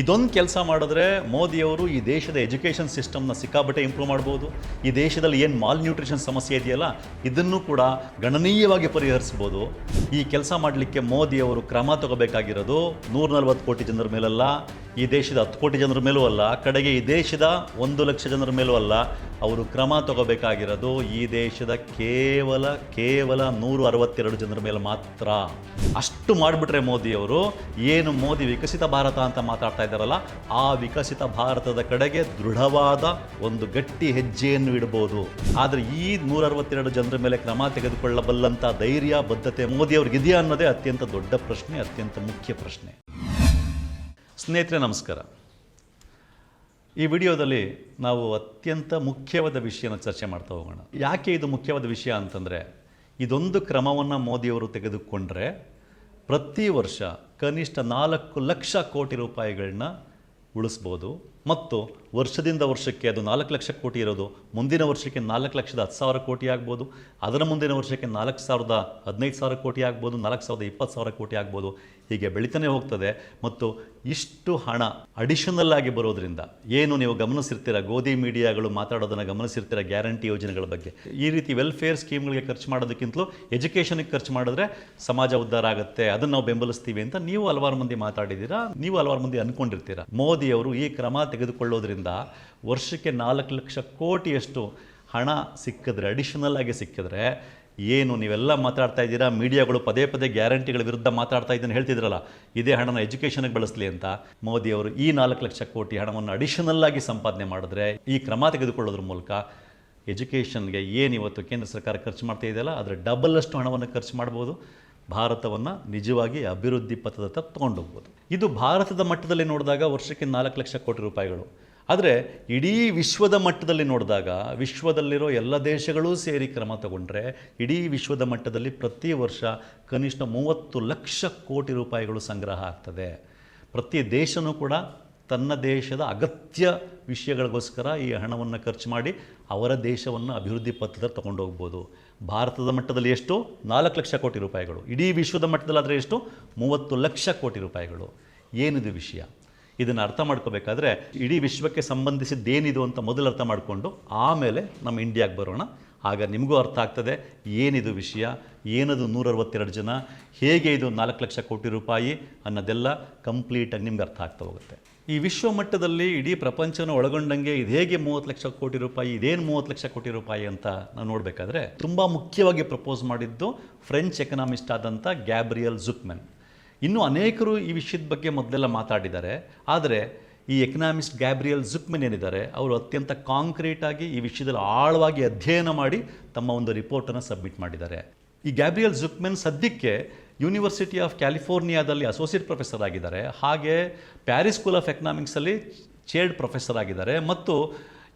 ಇದೊಂದು ಕೆಲಸ ಮಾಡಿದ್ರೆ ಮೋದಿಯವರು ಈ ದೇಶದ ಎಜುಕೇಷನ್ ಸಿಸ್ಟಮ್ನ ಸಿಕ್ಕಾಬಟ್ಟೆ ಇಂಪ್ರೂವ್ ಮಾಡ್ಬೋದು. ಈ ದೇಶದಲ್ಲಿ ಏನು ಮಾಲ್ ನ್ಯೂಟ್ರಿಷನ್ ಸಮಸ್ಯೆ ಇದೆಯಲ್ಲ, ಇದನ್ನು ಕೂಡ ಗಣನೀಯವಾಗಿ ಪರಿಹರಿಸ್ಬೋದು. ಈ ಕೆಲಸ ಮಾಡಲಿಕ್ಕೆ ಮೋದಿಯವರು ಕ್ರಮ ತಗೋಬೇಕಾಗಿರೋದು ನೂರ ನಲ್ವತ್ತು ಕೋಟಿ ಜನರ ಮೇಲಲ್ಲ, ಈ ದೇಶದ ಹತ್ತು ಕೋಟಿ ಜನರ ಮೇಲೂ ಅಲ್ಲ ಕಡೆಗೆ ಈ ದೇಶದ ಒಂದು ಲಕ್ಷ ಜನರ ಮೇಲೂ ಅಲ್ಲ ಅವರು ಕ್ರಮ ತಗೋಬೇಕಾಗಿರೋದು ಈ ದೇಶದ ಕೇವಲ ಕೇವಲ ನೂರು ಅರವತ್ತೆರಡು ಜನರ ಮೇಲೆ ಮಾತ್ರ. ಅಷ್ಟು ಮಾಡಿಬಿಟ್ರೆ ಮೋದಿಯವರು, ಏನು ಮೋದಿ ವಿಕಸಿತ ಭಾರತ ಅಂತ ಮಾತಾಡ್ತಾ ಇದ್ದಾರಲ್ಲ, ಆ ವಿಕಸಿತ ಭಾರತದ ಕಡೆಗೆ ದೃಢವಾದ ಒಂದು ಗಟ್ಟಿ ಹೆಜ್ಜೆಯನ್ನು ಇಡಬಹುದು ಆದರೆ ಈ ನೂರ ಅರವತ್ತೆರಡು ಜನರ ಮೇಲೆ ಕ್ರಮ ತೆಗೆದುಕೊಳ್ಳಬಲ್ಲಂಥ ಧೈರ್ಯ, ಬದ್ಧತೆ ಮೋದಿಯವ್ರಿಗಿದೆಯಾ ಅನ್ನೋದೇ ಅತ್ಯಂತ ದೊಡ್ಡ ಪ್ರಶ್ನೆ, ಅತ್ಯಂತ ಮುಖ್ಯ ಪ್ರಶ್ನೆ. ಸ್ನೇಹಿತರೆ, ನಮಸ್ಕಾರ. ಈ ವಿಡಿಯೋದಲ್ಲಿ ನಾವು ಅತ್ಯಂತ ಮುಖ್ಯವಾದ ವಿಷಯನ ಚರ್ಚೆ ಮಾಡ್ತಾ ಹೋಗೋಣ. ಯಾಕೆ ಇದು ಮುಖ್ಯವಾದ ವಿಷಯ ಅಂತಂದರೆ, ಇದೊಂದು ಕ್ರಮವನ್ನು ಮೋದಿಯವರು ತೆಗೆದುಕೊಂಡ್ರೆ ಪ್ರತಿ ವರ್ಷ ಕನಿಷ್ಠ ನಾಲ್ಕು ಲಕ್ಷ ಕೋಟಿ ರೂಪಾಯಿಗಳನ್ನ ಉಳಿಸ್ಬೋದು. ಮತ್ತು ವರ್ಷದಿಂದ ವರ್ಷಕ್ಕೆ ಅದು ನಾಲ್ಕು ಲಕ್ಷ ಕೋಟಿ ಇರೋದು. ಮುಂದಿನ ವರ್ಷಕ್ಕೆ ನಾಲ್ಕು ಲಕ್ಷದ ಹತ್ತು ಸಾವಿರ ಕೋಟಿ ಆಗ್ಬೋದು. ಅದರ ಮುಂದಿನ ವರ್ಷಕ್ಕೆ ನಾಲ್ಕು ಸಾವಿರದ ಹದಿನೈದು ಸಾವಿರ ಕೋಟಿ ಆಗ್ಬೋದು. ನಾಲ್ಕು ಸಾವಿರದ ಇಪ್ಪತ್ತು ಸಾವಿರ ಕೋಟಿ ಆಗ್ಬೋದು. ಹೀಗೆ ಬೆಳೀತಾನೆ ಹೋಗ್ತದೆ. ಮತ್ತು ಇಷ್ಟು ಹಣ ಅಡಿಷನಲ್ ಆಗಿ ಬರೋದ್ರಿಂದ ಏನು ನೀವು ಗಮನಿಸಿರ್ತೀರ? ಗೋಧಿ ಮೀಡಿಯಾಗಳು ಮಾತಾಡೋದನ್ನು ಗಮನಿಸಿರ್ತೀರ? ಗ್ಯಾರಂಟಿ ಯೋಜನೆಗಳ ಬಗ್ಗೆ. ಈ ರೀತಿ ವೆಲ್ಫೇರ್ ಸ್ಕೀಮ್ಗಳಿಗೆ ಖರ್ಚು ಮಾಡೋದಕ್ಕಿಂತಲೂ ಎಜುಕೇಷನ್ಗೆ ಖರ್ಚು ಮಾಡಿದ್ರೆ ಸಮಾಜ ಉದ್ಧಾರ ಆಗುತ್ತೆ. ಅದನ್ನು ನಾವು ಬೆಂಬಲಿಸ್ತೀವಿ ಅಂತ ನೀವು ಹಲವಾರು ಮಂದಿ ಮಾತಾಡಿದ್ದೀರಾ? ನೀವು ಹಲವಾರು ಮಂದಿ ಅಂದ್ಕೊಂಡಿರ್ತೀರಾ ಮೋದಿಯವರು ಈ ಕ್ರಮ ತೆಗೆದುಕೊಳ್ಳೋದ್ರಿಂದ ವರ್ಷಕ್ಕೆ ನಾಲ್ಕು ಲಕ್ಷ ಕೋಟಿಯಷ್ಟು ಹಣ ಸಿಕ್ಕಿದ್ರೆ ಅಡಿಷನಲ್ ಆಗಿ ಸಿಕ್ಕಿದ್ರೆ ಏನು, ನೀವೆಲ್ಲ ಮಾತಾಡ್ತಾ ಇದ್ದೀರಾ? ಮೀಡಿಯಾಗಳು ಪದೇ ಪದೇ ಗ್ಯಾರಂಟಿಗಳ ವಿರುದ್ಧ ಮಾತಾಡ್ತಾ ಇದ್ದೀನಿ. ಹೇಳ್ತಿದ್ರಲ್ಲ, ಇದೇ ಹಣನ ಎಜುಕೇಷನ್ಗೆ ಬಳಸಲಿ ಅಂತ. ಮೋದಿಯವರು ಈ ನಾಲ್ಕು ಲಕ್ಷ ಕೋಟಿ ಹಣವನ್ನು ಅಡಿಷನಲ್ ಆಗಿ ಸಂಪಾದನೆ ಮಾಡಿದ್ರೆ, ಈ ಕ್ರಮ ತೆಗೆದುಕೊಳ್ಳೋದ್ರ ಮೂಲಕ ಎಜುಕೇಷನ್ಗೆ ಏನು ಇವತ್ತು ಕೇಂದ್ರ ಸರ್ಕಾರ ಖರ್ಚು ಮಾಡ್ತಾ ಇದೆಯಲ್ಲ ಅದರ ಡಬಲ್ ಅಷ್ಟು ಹಣವನ್ನು ಖರ್ಚು ಮಾಡ್ಬೋದು. ಭಾರತವನ್ನು ನಿಜವಾಗಿ ಅಭಿವೃದ್ಧಿ ಪಥದತ್ತ ತೊಗೊಂಡೋಗ್ಬೋದು. ಇದು ಭಾರತದ ಮಟ್ಟದಲ್ಲಿ ನೋಡಿದಾಗ ವರ್ಷಕ್ಕೆ ನಾಲ್ಕು ಲಕ್ಷ ಕೋಟಿ ರೂಪಾಯಿಗಳು. ಆದರೆ ಇಡೀ ವಿಶ್ವದ ಮಟ್ಟದಲ್ಲಿ ನೋಡಿದಾಗ, ವಿಶ್ವದಲ್ಲಿರೋ ಎಲ್ಲ ದೇಶಗಳೂ ಸೇರಿ ಕ್ರಮ ತಗೊಂಡ್ರೆ ಇಡೀ ವಿಶ್ವದ ಮಟ್ಟದಲ್ಲಿ ಪ್ರತಿ ವರ್ಷ ಕನಿಷ್ಠ ಮೂವತ್ತು ಲಕ್ಷ ಕೋಟಿ ರೂಪಾಯಿಗಳು ಸಂಗ್ರಹ ಆಗ್ತದೆ. ಪ್ರತಿ ದೇಶನೂ ಕೂಡ ತನ್ನ ದೇಶದ ಅಗತ್ಯ ವಿಷಯಗಳಿಗೋಸ್ಕರ ಈ ಹಣವನ್ನು ಖರ್ಚು ಮಾಡಿ ಅವರ ದೇಶವನ್ನು ಅಭಿವೃದ್ಧಿ ಪಥದಲ್ಲಿ ತೊಗೊಂಡೋಗ್ಬೋದು. ಭಾರತದ ಮಟ್ಟದಲ್ಲಿ ಎಷ್ಟು? ನಾಲ್ಕು ಲಕ್ಷ ಕೋಟಿ ರೂಪಾಯಿಗಳು. ಇಡೀ ವಿಶ್ವದ ಮಟ್ಟದಲ್ಲಾದರೆ ಎಷ್ಟು? ಮೂವತ್ತು ಲಕ್ಷ ಕೋಟಿ ರೂಪಾಯಿಗಳು. ಏನಿದು ವಿಷಯ? ಇದನ್ನು ಅರ್ಥ ಮಾಡ್ಕೋಬೇಕಾದ್ರೆ ಇಡೀ ವಿಶ್ವಕ್ಕೆ ಸಂಬಂಧಿಸಿದ್ದೇನಿದು ಅಂತ ಮೊದಲು ಅರ್ಥ ಮಾಡಿಕೊಂಡು ಆಮೇಲೆ ನಮ್ಮ ಇಂಡಿಯಾಗೆ ಬರೋಣ. ಆಗ ನಿಮಗೂ ಅರ್ಥ ಆಗ್ತದೆ, ಏನಿದು ವಿಷಯ? ಏನದು ನೂರರವತ್ತೆರಡು ಜನ? ಹೇಗೆ ಇದು ನಾಲ್ಕು ಲಕ್ಷ ಕೋಟಿ ರೂಪಾಯಿ ಅನ್ನೋದೆಲ್ಲ ಕಂಪ್ಲೀಟಾಗಿ ನಿಮ್ಗೆ ಅರ್ಥ ಆಗ್ತಾ ಹೋಗುತ್ತೆ. ಈ ವಿಶ್ವ ಮಟ್ಟದಲ್ಲಿ ಇಡೀ ಪ್ರಪಂಚನ ಒಳಗೊಂಡಂಗೆ ಇದು ಹೇಗೆ ಮೂವತ್ತು ಲಕ್ಷ ಕೋಟಿ ರೂಪಾಯಿ, ಇದೇನು ಮೂವತ್ತು ಲಕ್ಷ ಕೋಟಿ ರೂಪಾಯಿ ಅಂತ ನಾವು ನೋಡಬೇಕಾದ್ರೆ ತುಂಬ ಮುಖ್ಯವಾಗಿ ಪ್ರಪೋಸ್ ಮಾಡಿದ್ದು ಫ್ರೆಂಚ್ ಎಕನಾಮಿಸ್ಟ್ ಆದಂಥ ಗ್ಯಾಬ್ರಿಯಲ್ ಜುಕ್ಮೆನ್ ಇನ್ನೂ ಅನೇಕರು ಈ ವಿಷಯದ ಬಗ್ಗೆ ಮೊದಲೆಲ್ಲ ಮಾತಾಡಿದ್ದಾರೆ. ಆದರೆ ಈ ಎಕನಾಮಿಸ್ಟ್ ಗ್ಯಾಬ್ರಿಯಲ್ ಜುಕ್ಮೆನ್ ಏನಿದ್ದಾರೆ, ಅವರು ಅತ್ಯಂತ ಕಾಂಕ್ರೀಟ್ ಆಗಿ ಈ ವಿಷಯದಲ್ಲಿ ಆಳವಾಗಿ ಅಧ್ಯಯನ ಮಾಡಿ ತಮ್ಮ ಒಂದು ರಿಪೋರ್ಟನ್ನು ಸಬ್ಮಿಟ್ ಮಾಡಿದ್ದಾರೆ. ಈ ಗ್ಯಾಬ್ರಿಯಲ್ ಜುಕ್ಮೆನ್ ಸದ್ಯಕ್ಕೆ ಯೂನಿವರ್ಸಿಟಿ ಆಫ್ ಕ್ಯಾಲಿಫೋರ್ನಿಯಾದಲ್ಲಿ ಅಸೋಸಿಯೇಟ್ ಪ್ರೊಫೆಸರ್ ಆಗಿದ್ದಾರೆ. ಹಾಗೆ ಪ್ಯಾರಿಸ್ ಸ್ಕೂಲ್ ಆಫ್ ಎಕನಾಮಿಕ್ಸಲ್ಲಿ ಚೇರ್ಡ್ ಪ್ರೊಫೆಸರ್ ಆಗಿದ್ದಾರೆ ಮತ್ತು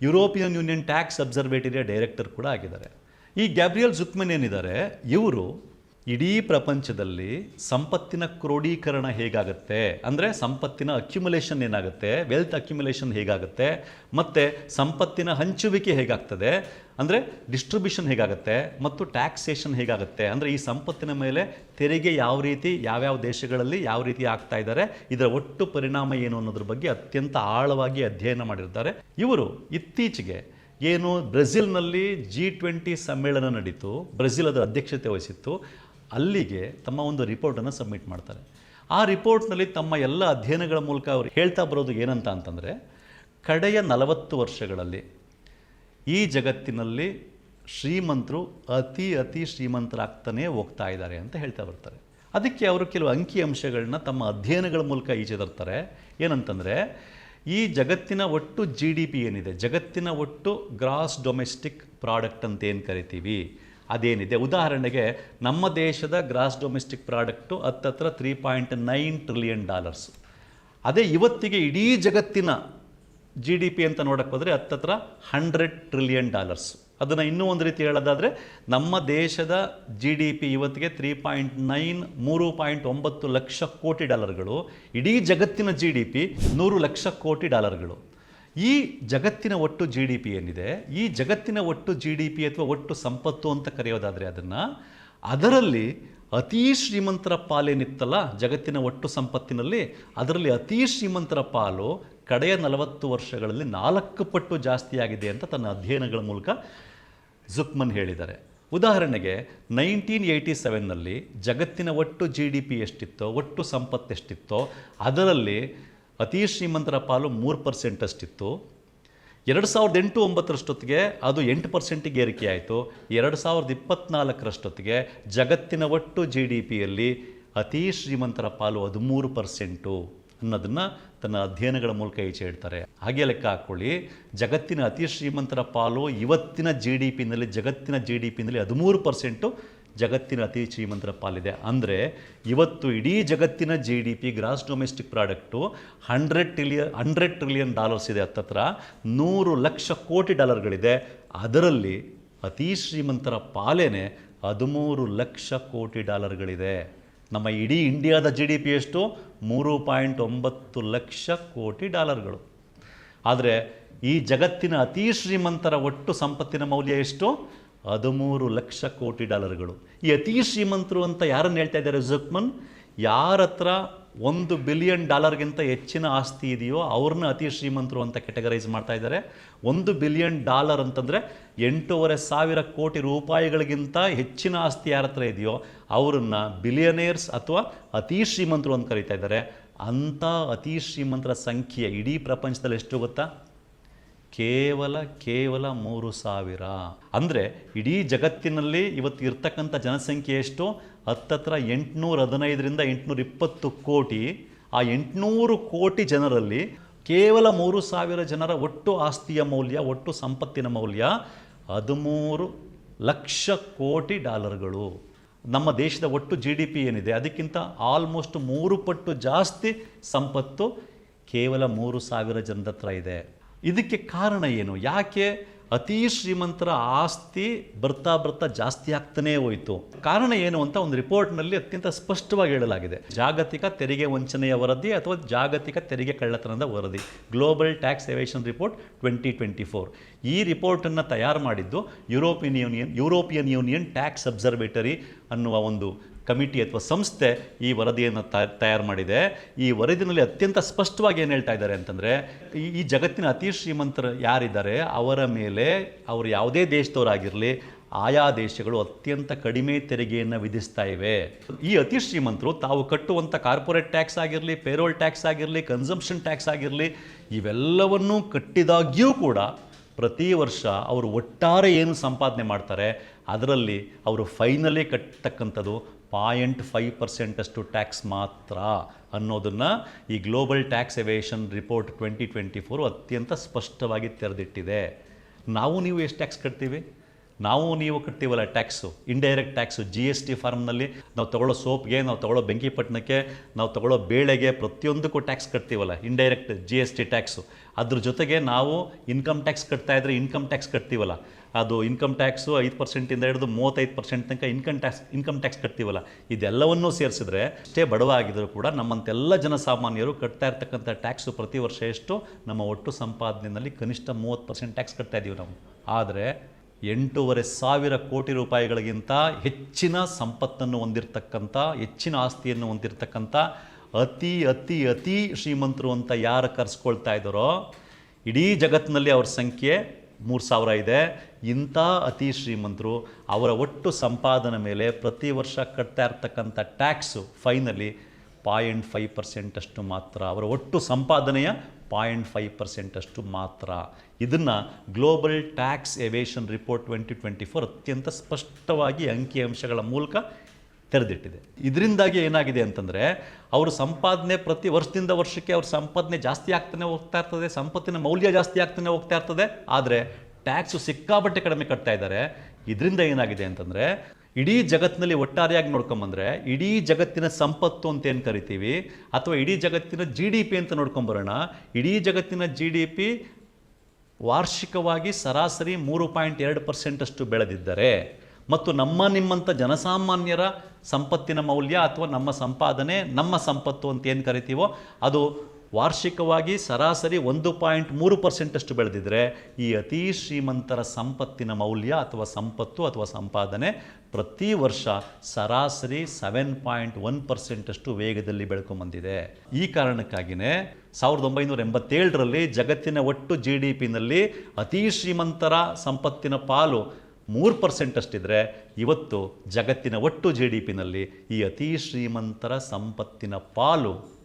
ಯುರೋಪಿಯನ್ ಯೂನಿಯನ್ ಟ್ಯಾಕ್ಸ್ ಅಬ್ಸರ್ವೇಟರಿಯ ಡೈರೆಕ್ಟರ್ ಕೂಡ ಆಗಿದ್ದಾರೆ. ಈ ಗ್ಯಾಬ್ರಿಯಲ್ ಜುಕ್ಮನ್ ಏನಿದ್ದಾರೆ? ಇವರು ಇಡೀ ಪ್ರಪಂಚದಲ್ಲಿ ಸಂಪತ್ತಿನ ಕ್ರೋಢೀಕರಣ ಹೇಗಾಗುತ್ತೆ? ಅಂದರೆ ಸಂಪತ್ತಿನ ಅಕ್ಯುಮುಲೇಷನ್ ಏನಾಗುತ್ತೆ? ವೆಲ್ತ್ ಅಕ್ಯುಮುಲೇಷನ್ ಹೇಗಾಗುತ್ತೆ? ಮತ್ತು ಸಂಪತ್ತಿನ ಹಂಚುವಿಕೆ ಹೇಗಾಗ್ತದೆ? ಅಂದರೆ ಡಿಸ್ಟ್ರಿಬ್ಯೂಷನ್ ಹೇಗಾಗುತ್ತೆ? ಮತ್ತು ಟ್ಯಾಕ್ಸೇಷನ್ ಹೇಗಾಗುತ್ತೆ? ಅಂದರೆ ಈ ಸಂಪತ್ತಿನ ಮೇಲೆ ತೆರಿಗೆ ಯಾವ ರೀತಿ, ಯಾವ್ಯಾವ ದೇಶಗಳಲ್ಲಿ ಯಾವ ರೀತಿ ಆಗ್ತಾ ಇದ್ದಾರೆ? ಇದರ ಒಟ್ಟು ಪರಿಣಾಮ ಏನು ಅನ್ನೋದ್ರ ಬಗ್ಗೆ ಅತ್ಯಂತ ಆಳವಾಗಿ ಅಧ್ಯಯನ ಮಾಡಿರ್ತಾರೆ. ಇವರು ಇತ್ತೀಚೆಗೆ ಏನು ಬ್ರೆಜಿಲ್ನಲ್ಲಿ ಜಿ ಟ್ವೆಂಟಿ ಸಮ್ಮೇಳನ ನಡೀತು. ಬ್ರೆಜಿಲ್ ಅದರ ಅಧ್ಯಕ್ಷತೆ ವಹಿಸಿತ್ತು. ಅಲ್ಲಿಗೆ ತಮ್ಮ ಒಂದು ರಿಪೋರ್ಟನ್ನು ಸಬ್ಮಿಟ್ ಮಾಡ್ತಾರೆ. ಆ ರಿಪೋರ್ಟ್ನಲ್ಲಿ ತಮ್ಮ ಎಲ್ಲ ಅಧ್ಯಯನಗಳ ಮೂಲಕ ಅವರು ಹೇಳ್ತಾ ಬರೋದು ಏನಂತ ಅಂತಂದರೆ, ಕಡೆಯ ನಲವತ್ತು ವರ್ಷಗಳಲ್ಲಿ ಈ ಜಗತ್ತಿನಲ್ಲಿ ಶ್ರೀಮಂತರು ಅತಿ ಅತಿ ಶ್ರೀಮಂತರಾಗ್ತಾನೇ ಹೋಗ್ತಾ ಇದ್ದಾರೆ ಅಂತ ಹೇಳ್ತಾ ಬರ್ತಾರೆ. ಅದಕ್ಕೆ ಅವರು ಕೆಲವು ಅಂಕಿ ಅಂಶಗಳನ್ನ ತಮ್ಮ ಅಧ್ಯಯನಗಳ ಮೂಲಕ ಈಚೆ ತರ್ತಾರೆ. ಏನಂತಂದರೆ, ಈ ಜಗತ್ತಿನ ಒಟ್ಟು ಜಿ ಡಿ ಪಿ ಏನಿದೆ? ಜಗತ್ತಿನ ಒಟ್ಟು ಗ್ರಾಸ್ ಡೊಮೆಸ್ಟಿಕ್ ಪ್ರಾಡಕ್ಟ್ ಅಂತ ಏನು ಕರಿತೀವಿ? ಅದೇನಿದೆ? ಉದಾಹರಣೆಗೆ ನಮ್ಮ ದೇಶದ ಗ್ರಾಸ್ ಡೊಮೆಸ್ಟಿಕ್ ಪ್ರಾಡಕ್ಟು ಹತ್ತತ್ರ three point nine trillion dollars ಅದೇ ಇವತ್ತಿಗೆ ಇಡೀ ಜಗತ್ತಿನ ಜಿ ಡಿ ಪಿ ಅಂತ ನೋಡಕ್ಕೆ ಹೋದರೆ ಹತ್ತತ್ರ ಹಂಡ್ರೆಡ್ ಟ್ರಿಲಿಯನ್ ಡಾಲರ್ಸ್ ಅದನ್ನು ಇನ್ನೂ ಒಂದು ರೀತಿ ಹೇಳೋದಾದರೆ, ನಮ್ಮ ದೇಶದ ಜಿ ಡಿ ಪಿ ಇವತ್ತಿಗೆ ತ್ರೀ ಪಾಯಿಂಟ್ ನೈನ್ ಮೂರು ಪಾಯಿಂಟ್ ಒಂಬತ್ತು ಲಕ್ಷ ಕೋಟಿ ಡಾಲರ್ಗಳು. ಇಡೀ ಜಗತ್ತಿನ ಜಿ ಡಿ ಪಿ ನೂರು ಲಕ್ಷ ಕೋಟಿ ಡಾಲರ್ಗಳು. ಈ ಜಗತ್ತಿನ ಒಟ್ಟು ಜಿ ಡಿ ಪಿ ಏನಿದೆ? ಈ ಜಗತ್ತಿನ ಒಟ್ಟು ಜಿ ಡಿ ಪಿ ಅಥವಾ ಒಟ್ಟು ಸಂಪತ್ತು ಅಂತ ಕರೆಯೋದಾದರೆ ಅದನ್ನು ಅದರಲ್ಲಿ ಅತೀ ಶ್ರೀಮಂತರ ಪಾಲೇನಿತ್ತಲ್ಲ ಜಗತ್ತಿನ ಒಟ್ಟು ಸಂಪತ್ತಿನಲ್ಲಿ, ಅದರಲ್ಲಿ ಅತೀ ಶ್ರೀಮಂತರ ಪಾಲು ಕಡೆಯ ನಲವತ್ತು ವರ್ಷಗಳಲ್ಲಿ ನಾಲ್ಕು ಪಟ್ಟು ಜಾಸ್ತಿಯಾಗಿದೆ ಅಂತ ತನ್ನ ಅಧ್ಯಯನಗಳ ಮೂಲಕ ಜುಕ್ಮನ್ ಹೇಳಿದ್ದಾರೆ. ಉದಾಹರಣೆಗೆ ನೈನ್ಟೀನ್ ಏಯ್ಟಿ ಸೆವೆನ್ನಲ್ಲಿ ಜಗತ್ತಿನ ಒಟ್ಟು ಜಿ ಡಿ ಪಿ ಎಷ್ಟಿತ್ತೋ, ಒಟ್ಟು ಸಂಪತ್ತು ಎಷ್ಟಿತ್ತೋ ಅದರಲ್ಲಿ ಅತೀ ಶ್ರೀಮಂತರ ಪಾಲು ಮೂರು ಪರ್ಸೆಂಟ್ ಅಷ್ಟಿತ್ತು. ಎರಡು ಸಾವಿರದ ಎಂಟು ಒಂಬತ್ತರಷ್ಟೊತ್ತಿಗೆ ಅದು ಎಂಟು ಪರ್ಸೆಂಟಿಗೆ ಏರಿಕೆ ಆಯಿತು ಎರಡು ಸಾವಿರದ ಇಪ್ಪತ್ತ್ನಾಲ್ಕರಷ್ಟೊತ್ತಿಗೆ ಜಗತ್ತಿನ ಒಟ್ಟು ಜಿ ಡಿ ಪಿಯಲ್ಲಿ ಅತೀ ಶ್ರೀಮಂತರ ಪಾಲು ಹದಿಮೂರು ಪರ್ಸೆಂಟು ಅನ್ನೋದನ್ನು ತನ್ನ ಅಧ್ಯಯನಗಳ ಮೂಲಕ ಈಚೆ ಹೇಳ್ತಾರೆ. ಹಾಗೆ ಲೆಕ್ಕ ಹಾಕ್ಕೊಳ್ಳಿ ಜಗತ್ತಿನ ಅತಿ ಶ್ರೀಮಂತರ ಪಾಲು ಇವತ್ತಿನ ಜಿ ಡಿ ಪಿನಲ್ಲಿ ಜಗತ್ತಿನ ಜಿ ಡಿ ಪಿನಲ್ಲಿ ಹದಿಮೂರು ಪರ್ಸೆಂಟು ಜಗತ್ತಿನ ಅತಿ ಶ್ರೀಮಂತರ ಪಾಲಿದೆ ಅಂದರೆ ಇವತ್ತು ಇಡೀ ಜಗತ್ತಿನ G D P gross domestic product hundred trillion hundred trillion dollars ಇದೆ ಹತ್ತತ್ರ. ನೂರು ಲಕ್ಷ ಕೋಟಿ ಡಾಲರ್ಗಳಿದೆ. ಅದರಲ್ಲಿ ಅತಿ ಶ್ರೀಮಂತರ ಪಾಲೇನೆ ಹದಿಮೂರು ಲಕ್ಷ ಕೋಟಿ ಡಾಲರ್ಗಳಿದೆ. ನಮ್ಮ ಇಡೀ ಇಂಡಿಯಾದ ಜಿ ಡಿ ಪಿ ಎಷ್ಟು? ಮೂರು ಪಾಯಿಂಟ್ ಒಂಬತ್ತು ಲಕ್ಷ ಕೋಟಿ ಡಾಲರ್ಗಳು. ಆದರೆ ಈ ಜಗತ್ತಿನ ಅತಿ ಶ್ರೀಮಂತರ ಒಟ್ಟು ಸಂಪತ್ತಿನ ಮೌಲ್ಯ ಎಷ್ಟು? ಹದಿಮೂರು ಲಕ್ಷ ಕೋಟಿ ಡಾಲರ್ಗಳು. ಈ ಅತಿ ಶ್ರೀಮಂತರು ಅಂತ ಯಾರನ್ನು ಹೇಳ್ತಾ ಇದ್ದಾರೆ ಜುಕ್ಮನ್ ಯಾರ ಹತ್ರ ಒಂದು ಬಿಲಿಯನ್ ಡಾಲರ್ಗಿಂತ ಹೆಚ್ಚಿನ ಆಸ್ತಿ ಇದೆಯೋ ಅವ್ರನ್ನ ಅತಿ ಶ್ರೀಮಂತರು ಅಂತ ಕೆಟಗರೈಸ್ ಮಾಡ್ತಾ ಇದ್ದಾರೆ. ಒಂದು ಬಿಲಿಯನ್ ಡಾಲರ್ ಅಂತಂದರೆ ಎಂಟೂವರೆ ಸಾವಿರ ಕೋಟಿ ರೂಪಾಯಿಗಳಿಗಿಂತ ಹೆಚ್ಚಿನ ಆಸ್ತಿ ಯಾರ ಹತ್ರ ಇದೆಯೋ ಅವರನ್ನು ಬಿಲಿಯನೇರ್ಸ್ ಅಥವಾ ಅತಿ ಶ್ರೀಮಂತರು ಅಂತ ಕರೀತಾ ಇದ್ದಾರೆ. ಅಂಥ ಅತಿ ಶ್ರೀಮಂತರ ಸಂಖ್ಯೆ ಇಡೀ ಪ್ರಪಂಚದಲ್ಲಿ ಎಷ್ಟು ಗೊತ್ತಾ? ಕೇವಲ ಕೇವಲ ಮೂರು ಸಾವಿರ. ಅಂದರೆ ಇಡೀ ಜಗತ್ತಿನಲ್ಲಿ ಇವತ್ತು ಇರ್ತಕ್ಕಂಥ ಜನಸಂಖ್ಯೆ ಎಷ್ಟು? ಹತ್ತತ್ರ ಎಂಟುನೂರ ಹದಿನೈದರಿಂದ ಎಂಟುನೂರ ಇಪ್ಪತ್ತು ಕೋಟಿ. ಆ ಎಂಟುನೂರು ಕೋಟಿ ಜನರಲ್ಲಿ ಕೇವಲ ಮೂರು ಸಾವಿರ ಜನರ ಒಟ್ಟು ಆಸ್ತಿಯ ಮೌಲ್ಯ, ಒಟ್ಟು ಸಂಪತ್ತಿನ ಮೌಲ್ಯ ಹದಿಮೂರು ಲಕ್ಷ ಕೋಟಿ ಡಾಲರ್ಗಳು. ನಮ್ಮ ದೇಶದ ಒಟ್ಟು ಜಿ ಡಿ ಪಿ ಏನಿದೆ? ಅದಕ್ಕಿಂತ ಆಲ್ಮೋಸ್ಟ್ ಮೂರು ಪಟ್ಟು ಜಾಸ್ತಿ ಸಂಪತ್ತು ಕೇವಲ ಮೂರು ಸಾವಿರ ಜನರ ಇದೆ. ಇದಕ್ಕೆ ಕಾರಣ ಏನು? ಯಾಕೆ ಅತಿ ಶ್ರೀಮಂತರ ಆಸ್ತಿ ಬರ್ತಾ ಬರ್ತಾ ಜಾಸ್ತಿ ಆಗ್ತಾನೇ ಹೋಯಿತು? ಕಾರಣ ಏನು ಅಂತ ಒಂದು ರಿಪೋರ್ಟ್ನಲ್ಲಿ ಅತ್ಯಂತ ಸ್ಪಷ್ಟವಾಗಿ ಹೇಳಲಾಗಿದೆ. ಜಾಗತಿಕ ತೆರಿಗೆ ವಂಚನೆಯ ವರದಿ ಅಥವಾ ಜಾಗತಿಕ ತೆರಿಗೆ ಕಳ್ಳತನದ ವರದಿ. Global tax evasion report twenty twenty four ಈ ರಿಪೋರ್ಟನ್ನು ತಯಾರು ಮಾಡಿದ್ದು European Union European Union tax observatory ಅನ್ನುವ ಒಂದು ಕಮಿಟಿ ಅಥವಾ ಸಂಸ್ಥೆ ಈ ವರದಿಯನ್ನು ತಯಾರು ಮಾಡಿದೆ. ಈ ವರದಿನಲ್ಲಿ ಅತ್ಯಂತ ಸ್ಪಷ್ಟವಾಗಿ ಏನು ಹೇಳ್ತಾ ಇದ್ದಾರೆ ಅಂತಂದರೆ, ಈ ಜಗತ್ತಿನ ಅತಿ ಶ್ರೀಮಂತರು ಯಾರಿದ್ದಾರೆ, ಅವರ ಮೇಲೆ ಅವರು ಯಾವುದೇ ದೇಶದವರಾಗಿರಲಿ, ಆಯಾ ದೇಶಗಳು ಅತ್ಯಂತ ಕಡಿಮೆ ತೆರಿಗೆಯನ್ನು ವಿಧಿಸ್ತಾ ಇವೆ. ಈ ಅತಿ ಶ್ರೀಮಂತರು ತಾವು ಕಟ್ಟುವಂಥ ಕಾರ್ಪೊರೇಟ್ ಟ್ಯಾಕ್ಸ್ ಆಗಿರಲಿ, ಪೇರೋಲ್ ಟ್ಯಾಕ್ಸ್ ಆಗಿರಲಿ, ಕನ್ಸಂಪ್ಷನ್ ಟ್ಯಾಕ್ಸ್ ಆಗಿರಲಿ, ಇವೆಲ್ಲವನ್ನೂ ಕಟ್ಟಿದಾಗ್ಯೂ ಕೂಡ ಪ್ರತಿ ವರ್ಷ ಅವರು ಒಟ್ಟಾರೆ ಏನು ಸಂಪಾದನೆ ಮಾಡ್ತಾರೆ, ಅದರಲ್ಲಿ ಅವರು ಫೈನಲಿ ಕಟ್ಟತಕ್ಕಂಥದ್ದು ಪಾಯಿಂಟ್ ಫೈವ್ ಪರ್ಸೆಂಟಷ್ಟು ಟ್ಯಾಕ್ಸ್ ಮಾತ್ರ ಅನ್ನೋದನ್ನು ಈ global tax evasion report twenty twenty four ಅತ್ಯಂತ ಸ್ಪಷ್ಟವಾಗಿ ತೆರೆದಿಟ್ಟಿದೆ. ನಾವು ನೀವು ಎಷ್ಟು ಟ್ಯಾಕ್ಸ್ ಕಟ್ತೀವಿ? ನಾವು ನೀವು ಕಟ್ತೀವಲ್ಲ tax indirect tax G S T ಫಾರ್ಮ್ನಲ್ಲಿ ನಾವು ತಗೊಳ್ಳೋ ಸೋಪ್ಗೆ, ನಾವು ತಗೊಳ್ಳೋ ಬೆಂಕಿಪಟ್ಟಣಕ್ಕೆ, ನಾವು ತಗೊಳ್ಳೋ ಬೇಳೆಗೆ ಪ್ರತಿಯೊಂದಕ್ಕೂ tax ಕಟ್ತೀವಲ್ಲ indirect G S T tax ಅದ್ರ ಜೊತೆಗೆ ನಾವು ಇನ್ಕಮ್ ಟ್ಯಾಕ್ಸ್ ಕಟ್ತಾ ಇದ್ದರೆ ಇನ್ಕಮ್ ಟ್ಯಾಕ್ಸ್ ಕಟ್ತೀವಲ್ಲ, ಅದು ಇನ್ಕಮ್ ಟ್ಯಾಕ್ಸು ಐದು ಪರ್ಸೆಂಟಿಂದ ಹಿಡಿದು ಮೂವತ್ತೈದು ಪರ್ಸೆಂಟ್ ತನಕ ಇನ್ಕಮ್ ಟ್ಯಾಕ್ಸ್ ಇನ್ಕಮ್ ಟ್ಯಾಕ್ಸ್ ಕಟ್ತೀವಲ್ಲ. ಇದೆಲ್ಲವನ್ನೂ ಸೇರಿಸಿದ್ರೆ ಅಷ್ಟೇ ಬಡವ ಆಗಿದ್ದರೂ ಕೂಡ ನಮ್ಮಂತೆಲ್ಲ ಜನಸಾಮಾನ್ಯರು ಕಟ್ತಾ ಇರ್ತಕ್ಕಂಥ ಟ್ಯಾಕ್ಸು ಪ್ರತಿ ವರ್ಷ ಎಷ್ಟು? ನಮ್ಮ ಒಟ್ಟು ಸಂಪಾದನೆಯಲ್ಲಿ ಕನಿಷ್ಠ ಮೂವತ್ತು ಪರ್ಸೆಂಟ್ ಟ್ಯಾಕ್ಸ್ ಕಟ್ತಾ ಇದ್ದೀವಿ ನಾವು. ಆದರೆ ಎಂಟೂವರೆ ಸಾವಿರ ಕೋಟಿ ರೂಪಾಯಿಗಳಿಗಿಂತ ಹೆಚ್ಚಿನ ಸಂಪತ್ತನ್ನು ಹೊಂದಿರತಕ್ಕಂಥ, ಹೆಚ್ಚಿನ ಆಸ್ತಿಯನ್ನು ಹೊಂದಿರತಕ್ಕಂಥ ಅತಿ ಅತಿ ಅತಿ ಶ್ರೀಮಂತರು ಅಂತ ಯಾರು ಕರೆಸ್ಕೊಳ್ತಾ ಇದ್ದಾರೋ, ಇಡೀ ಜಗತ್ತಿನಲ್ಲಿ ಅವ್ರ ಸಂಖ್ಯೆ ಮೂರು ಸಾವಿರ ಇದೆ. ಇಂಥ ಅತಿ ಶ್ರೀಮಂತರು ಅವರ ಒಟ್ಟು ಸಂಪಾದನೆ ಮೇಲೆ ಪ್ರತಿ ವರ್ಷ ಕಟ್ತಾ ಇರ್ತಕ್ಕಂಥ ಟ್ಯಾಕ್ಸು ಫೈನಲಿ ಪಾಯಿಂಟ್ ಫೈವ್ ಪರ್ಸೆಂಟಷ್ಟು ಮಾತ್ರ. ಅವರ ಒಟ್ಟು ಸಂಪಾದನೆಯ ಪಾಯಿಂಟ್ ಫೈವ್ ಪರ್ಸೆಂಟಷ್ಟು ಮಾತ್ರ. ಇದನ್ನು global tax evasion report twenty twenty four ಅತ್ಯಂತ ಸ್ಪಷ್ಟವಾಗಿ ಅಂಕಿಅಂಶಗಳ ಮೂಲಕ ತೆರೆದಿಟ್ಟಿದೆ. ಇದರಿಂದಾಗಿ ಏನಾಗಿದೆ ಅಂತಂದರೆ, ಅವರು ಸಂಪಾದನೆ ಪ್ರತಿ ವರ್ಷದಿಂದ ವರ್ಷಕ್ಕೆ ಅವ್ರ ಸಂಪಾದನೆ ಜಾಸ್ತಿ ಆಗ್ತಾನೆ ಹೋಗ್ತಾ ಇರ್ತದೆ, ಸಂಪತ್ತಿನ ಮೌಲ್ಯ ಜಾಸ್ತಿ ಆಗ್ತಾನೆ ಹೋಗ್ತಾ ಇರ್ತದೆ, ಆದರೆ ಟ್ಯಾಕ್ಸು ಸಿಕ್ಕಾಪಟ್ಟೆ ಕಡಿಮೆ ಕಟ್ತಾ ಇದ್ದಾರೆ. ಇದರಿಂದ ಏನಾಗಿದೆ ಅಂತಂದರೆ ಇಡೀ ಜಗತ್ತಿನಲ್ಲಿ ಒಟ್ಟಾರೆಯಾಗಿ ನೋಡ್ಕೊಂಬಂದರೆ, ಇಡೀ ಜಗತ್ತಿನ ಸಂಪತ್ತು ಅಂತ ಏನು ಕರಿತೀವಿ? ಅಥವಾ ಇಡೀ ಜಗತ್ತಿನ ಜಿ ಡಿ ಪಿ ಅಂತ ನೋಡ್ಕೊಂಬರೋಣ. ಇಡೀ ಜಗತ್ತಿನ ಜಿ ಡಿ ಪಿ ವಾರ್ಷಿಕವಾಗಿ ಸರಾಸರಿ ಮೂರು ಪಾಯಿಂಟ್ ಎರಡು ಪರ್ಸೆಂಟಷ್ಟು ಬೆಳೆದಿದ್ದರೆ, ಮತ್ತು ನಮ್ಮ ನಿಮ್ಮಂಥ ಜನಸಾಮಾನ್ಯರ ಸಂಪತ್ತಿನ ಮೌಲ್ಯ ಅಥವಾ ನಮ್ಮ ಸಂಪಾದನೆ ನಮ್ಮ ಸಂಪತ್ತು ಅಂತ ಏನು ಕರಿತೀವೋ, ಅದು ವಾರ್ಷಿಕವಾಗಿ ಸರಾಸರಿ ಒಂದು ಪಾಯಿಂಟ್ ಮೂರು ಪರ್ಸೆಂಟಷ್ಟು ಬೆಳೆದಿದ್ದರೆ ಈ ಅತಿ ಶ್ರೀಮಂತರ ಸಂಪತ್ತಿನ ಮೌಲ್ಯ ಅಥವಾ ಸಂಪತ್ತು ಅಥವಾ ಸಂಪಾದನೆ ಪ್ರತಿ ವರ್ಷ ಸರಾಸರಿ ಸೆವೆನ್ ಪಾಯಿಂಟ್ ಒನ್ ಪರ್ಸೆಂಟಷ್ಟು ವೇಗದಲ್ಲಿ ಬೆಳ್ಕೊಂಬಂದಿದೆ. ಈ ಕಾರಣಕ್ಕಾಗಿಯೇ ಸಾವಿರದ ಒಂಬೈನೂರ ಎಂಬತ್ತೇಳರಲ್ಲಿ ಜಗತ್ತಿನ ಒಟ್ಟು ಜಿ ಡಿ ಪಿನಲ್ಲಿ ಅತಿ ಶ್ರೀಮಂತರ ಸಂಪತ್ತಿನ ಪಾಲು ಮೂರು ಪರ್ಸೆಂಟಷ್ಟಿದ್ರೆ ಇವತ್ತು ಜಗತ್ತಿನ ಒಟ್ಟು ಜಿ ಡಿ ಪಿನಲ್ಲಿ ಈ ಅತಿ ಶ್ರೀಮಂತರ ಸಂಪತ್ತಿನ ಪಾಲು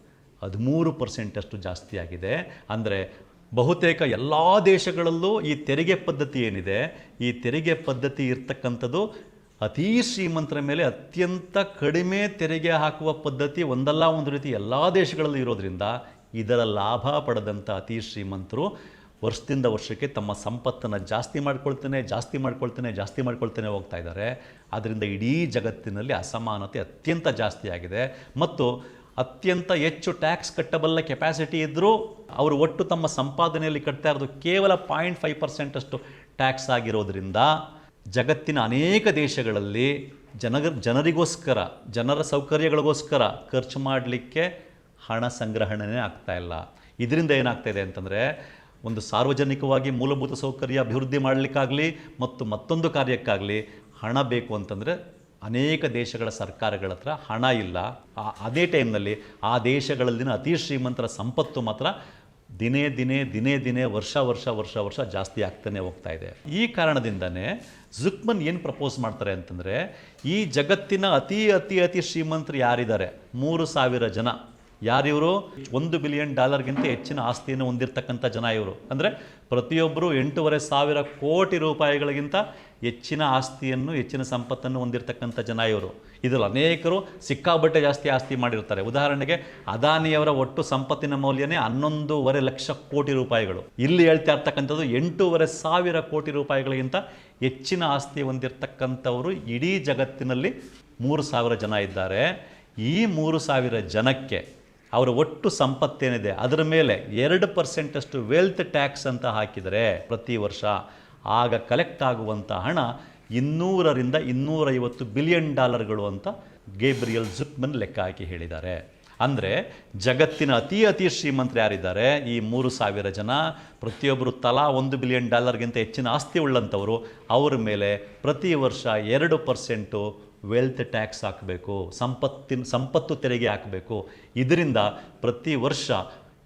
ಹದಿಮೂರು ಪರ್ಸೆಂಟಷ್ಟು ಜಾಸ್ತಿ ಆಗಿದೆ. ಅಂದರೆ ಬಹುತೇಕ ಎಲ್ಲ ದೇಶಗಳಲ್ಲೂ ಈ ತೆರಿಗೆ ಪದ್ಧತಿ ಏನಿದೆ, ಈ ತೆರಿಗೆ ಪದ್ಧತಿ ಇರ್ತಕ್ಕಂಥದ್ದು ಅತೀ ಶ್ರೀಮಂತರ ಮೇಲೆ ಅತ್ಯಂತ ಕಡಿಮೆ ತೆರಿಗೆ ಹಾಕುವ ಪದ್ಧತಿ ಒಂದಲ್ಲ, ಒಂದು ರೀತಿ ಎಲ್ಲ ದೇಶಗಳಲ್ಲಿ ಇರೋದ್ರಿಂದ ಇದರ ಲಾಭ ಪಡೆದಂಥ ಅತಿ ಶ್ರೀಮಂತರು ವರ್ಷದಿಂದ ವರ್ಷಕ್ಕೆ ತಮ್ಮ ಸಂಪತ್ತನ್ನು ಜಾಸ್ತಿ ಮಾಡ್ಕೊಳ್ತೇನೆ ಜಾಸ್ತಿ ಮಾಡ್ಕೊಳ್ತೇನೆ ಜಾಸ್ತಿ ಮಾಡ್ಕೊಳ್ತೇನೆ ಹೋಗ್ತಾ ಇದ್ದಾರೆ. ಆದ್ದರಿಂದ ಇಡೀ ಜಗತ್ತಿನಲ್ಲಿ ಅಸಮಾನತೆ ಅತ್ಯಂತ ಜಾಸ್ತಿ ಆಗಿದೆ. ಮತ್ತು ಅತ್ಯಂತ ಹೆಚ್ಚು ಟ್ಯಾಕ್ಸ್ ಕಟ್ಟಬಲ್ಲ ಕೆಪಾಸಿಟಿ ಇದ್ದರೂ ಅವರು ಒಟ್ಟು ತಮ್ಮ ಸಂಪಾದನೆಯಲ್ಲಿ ಕಟ್ತಾ ಇರೋದು ಕೇವಲ ಪಾಯಿಂಟ್ ಫೈವ್ ಪರ್ಸೆಂಟಷ್ಟು ಟ್ಯಾಕ್ಸ್ ಆಗಿರೋದ್ರಿಂದ ಜಗತ್ತಿನ ಅನೇಕ ದೇಶಗಳಲ್ಲಿ ಜನಗ, ಜನರಿಗೋಸ್ಕರ, ಜನರ ಸೌಕರ್ಯಗಳಿಗೋಸ್ಕರ ಖರ್ಚು ಮಾಡಲಿಕ್ಕೆ ಹಣ ಸಂಗ್ರಹಣೆ ಆಗ್ತಾ ಇಲ್ಲ. ಇದರಿಂದ ಏನಾಗ್ತಾ ಇದೆ ಅಂತಂದರೆ ಒಂದು ಸಾರ್ವಜನಿಕವಾಗಿ ಮೂಲಭೂತ ಸೌಕರ್ಯ ಅಭಿವೃದ್ಧಿ ಮಾಡಲಿಕ್ಕಾಗಲಿ ಮತ್ತು ಮತ್ತೊಂದು ಕಾರ್ಯಕ್ಕಾಗಲಿ ಹಣ ಬೇಕು ಅಂತಂದರೆ ಅನೇಕ ದೇಶಗಳ ಸರ್ಕಾರಗಳ ಹತ್ರ ಹಣ ಇಲ್ಲ. ಅದೇ ಟೈಮ್ನಲ್ಲಿ ಆ ದೇಶಗಳಲ್ಲಿನ ಅತಿ ಶ್ರೀಮಂತರ ಸಂಪತ್ತು ಮಾತ್ರ ದಿನೇ ದಿನೇ ದಿನೇ ದಿನೇ ವರ್ಷ ವರ್ಷ ವರ್ಷ ವರ್ಷ ಜಾಸ್ತಿ ಆಗ್ತಾನೆ ಹೋಗ್ತಾ ಇದೆ. ಈ ಕಾರಣದಿಂದನೇ ಜುಕ್ಮನ್ ಏನು ಪ್ರಪೋಸ್ ಮಾಡ್ತಾರೆ ಅಂತಂದರೆ ಈ ಜಗತ್ತಿನ ಅತಿ ಅತಿ ಅತಿ ಶ್ರೀಮಂತರು ಯಾರಿದ್ದಾರೆ? ಮೂರು ಸಾವಿರ ಜನ. ಯಾರಿವರು? ಒಂದು ಬಿಲಿಯನ್ ಡಾಲರ್ಗಿಂತ ಹೆಚ್ಚಿನ ಆಸ್ತಿಯನ್ನು ಹೊಂದಿರತಕ್ಕಂಥ ಜನ ಇವರು. ಅಂದರೆ ಪ್ರತಿಯೊಬ್ಬರು ಎಂಟೂವರೆ ಸಾವಿರ ಕೋಟಿ ರೂಪಾಯಿಗಳಿಗಿಂತ ಹೆಚ್ಚಿನ ಆಸ್ತಿಯನ್ನು, ಹೆಚ್ಚಿನ ಸಂಪತ್ತನ್ನು ಹೊಂದಿರತಕ್ಕಂಥ ಜನ ಇವರು. ಇದರಲ್ಲಿ ಅನೇಕರು ಸಿಕ್ಕಾಬಟ್ಟೆ ಜಾಸ್ತಿ ಆಸ್ತಿ ಮಾಡಿರ್ತಾರೆ. ಉದಾಹರಣೆಗೆ ಅದಾನಿಯವರ ಒಟ್ಟು ಸಂಪತ್ತಿನ ಮೌಲ್ಯನೇ ಹನ್ನೊಂದೂವರೆ ಲಕ್ಷ ಕೋಟಿ ರೂಪಾಯಿಗಳು. ಇಲ್ಲಿ ಹೇಳ್ತಾ ಇರ್ತಕ್ಕಂಥದ್ದು ಎಂಟೂವರೆ ಸಾವಿರ ಕೋಟಿ ರೂಪಾಯಿಗಳಿಗಿಂತ ಹೆಚ್ಚಿನ ಆಸ್ತಿ ಹೊಂದಿರತಕ್ಕಂಥವರು ಇಡೀ ಜಗತ್ತಿನಲ್ಲಿ ಮೂರು ಸಾವಿರ ಜನ ಇದ್ದಾರೆ. ಈ ಮೂರು ಸಾವಿರ ಜನಕ್ಕೆ ಅವರ ಒಟ್ಟು ಸಂಪತ್ತೇನಿದೆ? ಅದರ ಮೇಲೆ ಎರಡು ಪರ್ಸೆಂಟಷ್ಟು ವೆಲ್ತ್ ಟ್ಯಾಕ್ಸ್ ಅಂತ ಹಾಕಿದರೆ ಪ್ರತಿ ವರ್ಷ ಆಗ ಕಲೆಕ್ಟ್ ಆಗುವಂಥ ಹಣ ಇನ್ನೂರರಿಂದ ಇನ್ನೂರೈವತ್ತು ಬಿಲಿಯನ್ ಡಾಲರ್ಗಳು ಅಂತ ಗೇಬ್ರಿಯಲ್ ಜುಕ್ಮನ್ ಲೆಕ್ಕ ಹಾಕಿ ಹೇಳಿದ್ದಾರೆ. ಅಂದರೆ ಜಗತ್ತಿನ ಅತಿ ಅತಿ ಶ್ರೀಮಂತರು ಯಾರಿದ್ದಾರೆ? ಈ ಮೂರು ಸಾವಿರ ಜನ ಪ್ರತಿಯೊಬ್ಬರು ತಲಾ ಒಂದು ಬಿಲಿಯನ್ ಡಾಲರ್ಗಿಂತ ಹೆಚ್ಚಿನ ಆಸ್ತಿ ಉಳ್ಳಂಥವರು, ಅವ್ರ ಮೇಲೆ ಪ್ರತಿ ವರ್ಷ ಎರಡು ಪರ್ಸೆಂಟು ವೆಲ್ತ್ ಟ್ಯಾಕ್ಸ್ ಹಾಕಬೇಕು, ಸಂಪತ್ತಿನ, ಸಂಪತ್ತು ತೆರಿಗೆ ಹಾಕಬೇಕು. ಇದರಿಂದ ಪ್ರತಿ ವರ್ಷ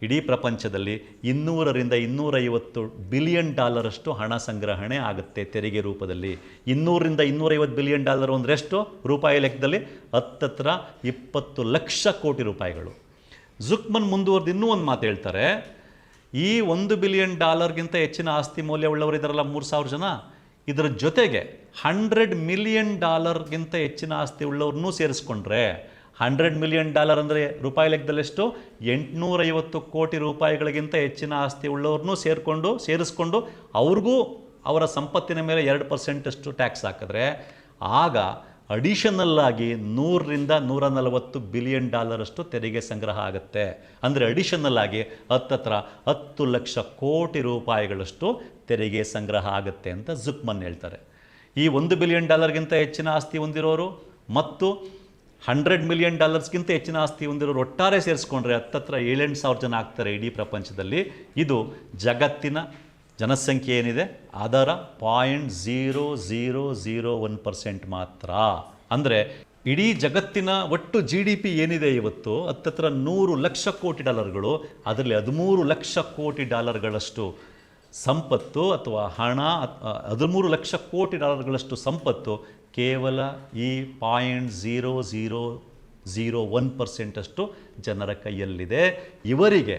ಇಡೀ ಪ್ರಪಂಚದಲ್ಲಿ ಇನ್ನೂರರಿಂದ ಇನ್ನೂರೈವತ್ತು ಬಿಲಿಯನ್ ಡಾಲರಷ್ಟು ಹಣ ಸಂಗ್ರಹಣೆ ಆಗುತ್ತೆ ತೆರಿಗೆ ರೂಪದಲ್ಲಿ. ಇನ್ನೂರರಿಂದ ಇನ್ನೂರೈವತ್ತು ಬಿಲಿಯನ್ ಡಾಲರ್ ಒಂದರೆಷ್ಟು ರೂಪಾಯಿ ಲೆಕ್ಕದಲ್ಲಿ ಹತ್ತತ್ರ ಇಪ್ಪತ್ತು ಲಕ್ಷ ಕೋಟಿ ರೂಪಾಯಿಗಳು. ಜುಕ್ಮನ್ ಮುಂದುವರೆದು ಇನ್ನೂ ಒಂದು ಮಾತು ಹೇಳ್ತಾರೆ, ಈ ಒಂದು ಬಿಲಿಯನ್ ಡಾಲರ್ಗಿಂತ ಹೆಚ್ಚಿನ ಆಸ್ತಿ ಮೌಲ್ಯ ಇದ್ದಾರಲ್ಲ ಮೂರು ಸಾವಿರ ಜನ? ಇದರ ಜೊತೆಗೆ ಹಂಡ್ರೆಡ್ ಮಿಲಿಯನ್ ಡಾಲರ್ಗಿಂತ ಹೆಚ್ಚಿನ ಆಸ್ತಿ ಉಳ್ಳವ್ರನ್ನೂ ಸೇರಿಸ್ಕೊಂಡ್ರೆ, ಹಂಡ್ರೆಡ್ ಮಿಲಿಯನ್ ಡಾಲರ್ ಅಂದರೆ ರೂಪಾಯಿ ಲೆಕ್ಕದಲ್ಲೆಷ್ಟು ಎಂಟುನೂರೈವತ್ತು ಕೋಟಿ ರೂಪಾಯಿಗಳಿಗಿಂತ ಹೆಚ್ಚಿನ ಆಸ್ತಿ ಉಳ್ಳವ್ರನ್ನೂ ಸೇರಿಕೊಂಡು, ಸೇರಿಸ್ಕೊಂಡು ಅವ್ರಿಗೂ ಅವರ ಸಂಪತ್ತಿನ ಮೇಲೆ ಎರಡು ಪರ್ಸೆಂಟಷ್ಟು ಟ್ಯಾಕ್ಸ್ ಹಾಕಿದ್ರೆ, ಆಗ ಅಡಿಷನಲ್ ಆಗಿ ನೂರರಿಂದ ನೂರ ನಲವತ್ತು ಬಿಲಿಯನ್ ಡಾಲರಷ್ಟು ತೆರಿಗೆ ಸಂಗ್ರಹ ಆಗುತ್ತೆ. ಅಂದರೆ ಅಡಿಷನಲ್ ಆಗಿ ಹತ್ತತ್ರ ಹತ್ತು ಲಕ್ಷ ಕೋಟಿ ರೂಪಾಯಿಗಳಷ್ಟು ತೆರಿಗೆ ಸಂಗ್ರಹ ಆಗುತ್ತೆ ಅಂತ ಜುಕ್ಮನ್ ಹೇಳ್ತಾರೆ. ಈ ಒಂದು ಬಿಲಿಯನ್ ಡಾಲರ್ಗಿಂತ ಹೆಚ್ಚಿನ ಆಸ್ತಿ ಹೊಂದಿರೋರು ಮತ್ತು ಹಂಡ್ರೆಡ್ ಮಿಲಿಯನ್ ಡಾಲರ್ಸ್ಗಿಂತ ಹೆಚ್ಚಿನ ಆಸ್ತಿ ಹೊಂದಿರೋರು ಒಟ್ಟಾರೆ ಸೇರಿಸ್ಕೊಂಡ್ರೆ ಹತ್ತತ್ರ ಏಳೆಂಟು ಸಾವಿರ ಜನ ಆಗ್ತಾರೆ ಇಡೀ ಪ್ರಪಂಚದಲ್ಲಿ. ಇದು ಜಗತ್ತಿನ ಜನಸಂಖ್ಯೆ ಏನಿದೆ? ಅದರ point zero zero zero one percent ಮಾತ್ರ. ಅಂದರೆ ಇಡೀ ಜಗತ್ತಿನ ಒಟ್ಟು ಜಿ ಡಿ ಪಿ ಏನಿದೆ ಇವತ್ತು? ಹತ್ತತ್ರ ನೂರು ಲಕ್ಷ ಕೋಟಿ ಡಾಲರ್ಗಳು ಅದರಲ್ಲಿ ಹದಿಮೂರು ಲಕ್ಷ ಕೋಟಿ ಡಾಲರ್ಗಳಷ್ಟು ಸಂಪತ್ತು ಅಥವಾ ಹಣ, ಹದಿಮೂರು ಲಕ್ಷ ಕೋಟಿ ಡಾಲರ್ಗಳಷ್ಟು ಸಂಪತ್ತು ಕೇವಲ ಈ point zero zero zero one ಪರ್ಸೆಂಟಷ್ಟು ಜನರ ಕೈಯಲ್ಲಿದೆ. ಇವರಿಗೆ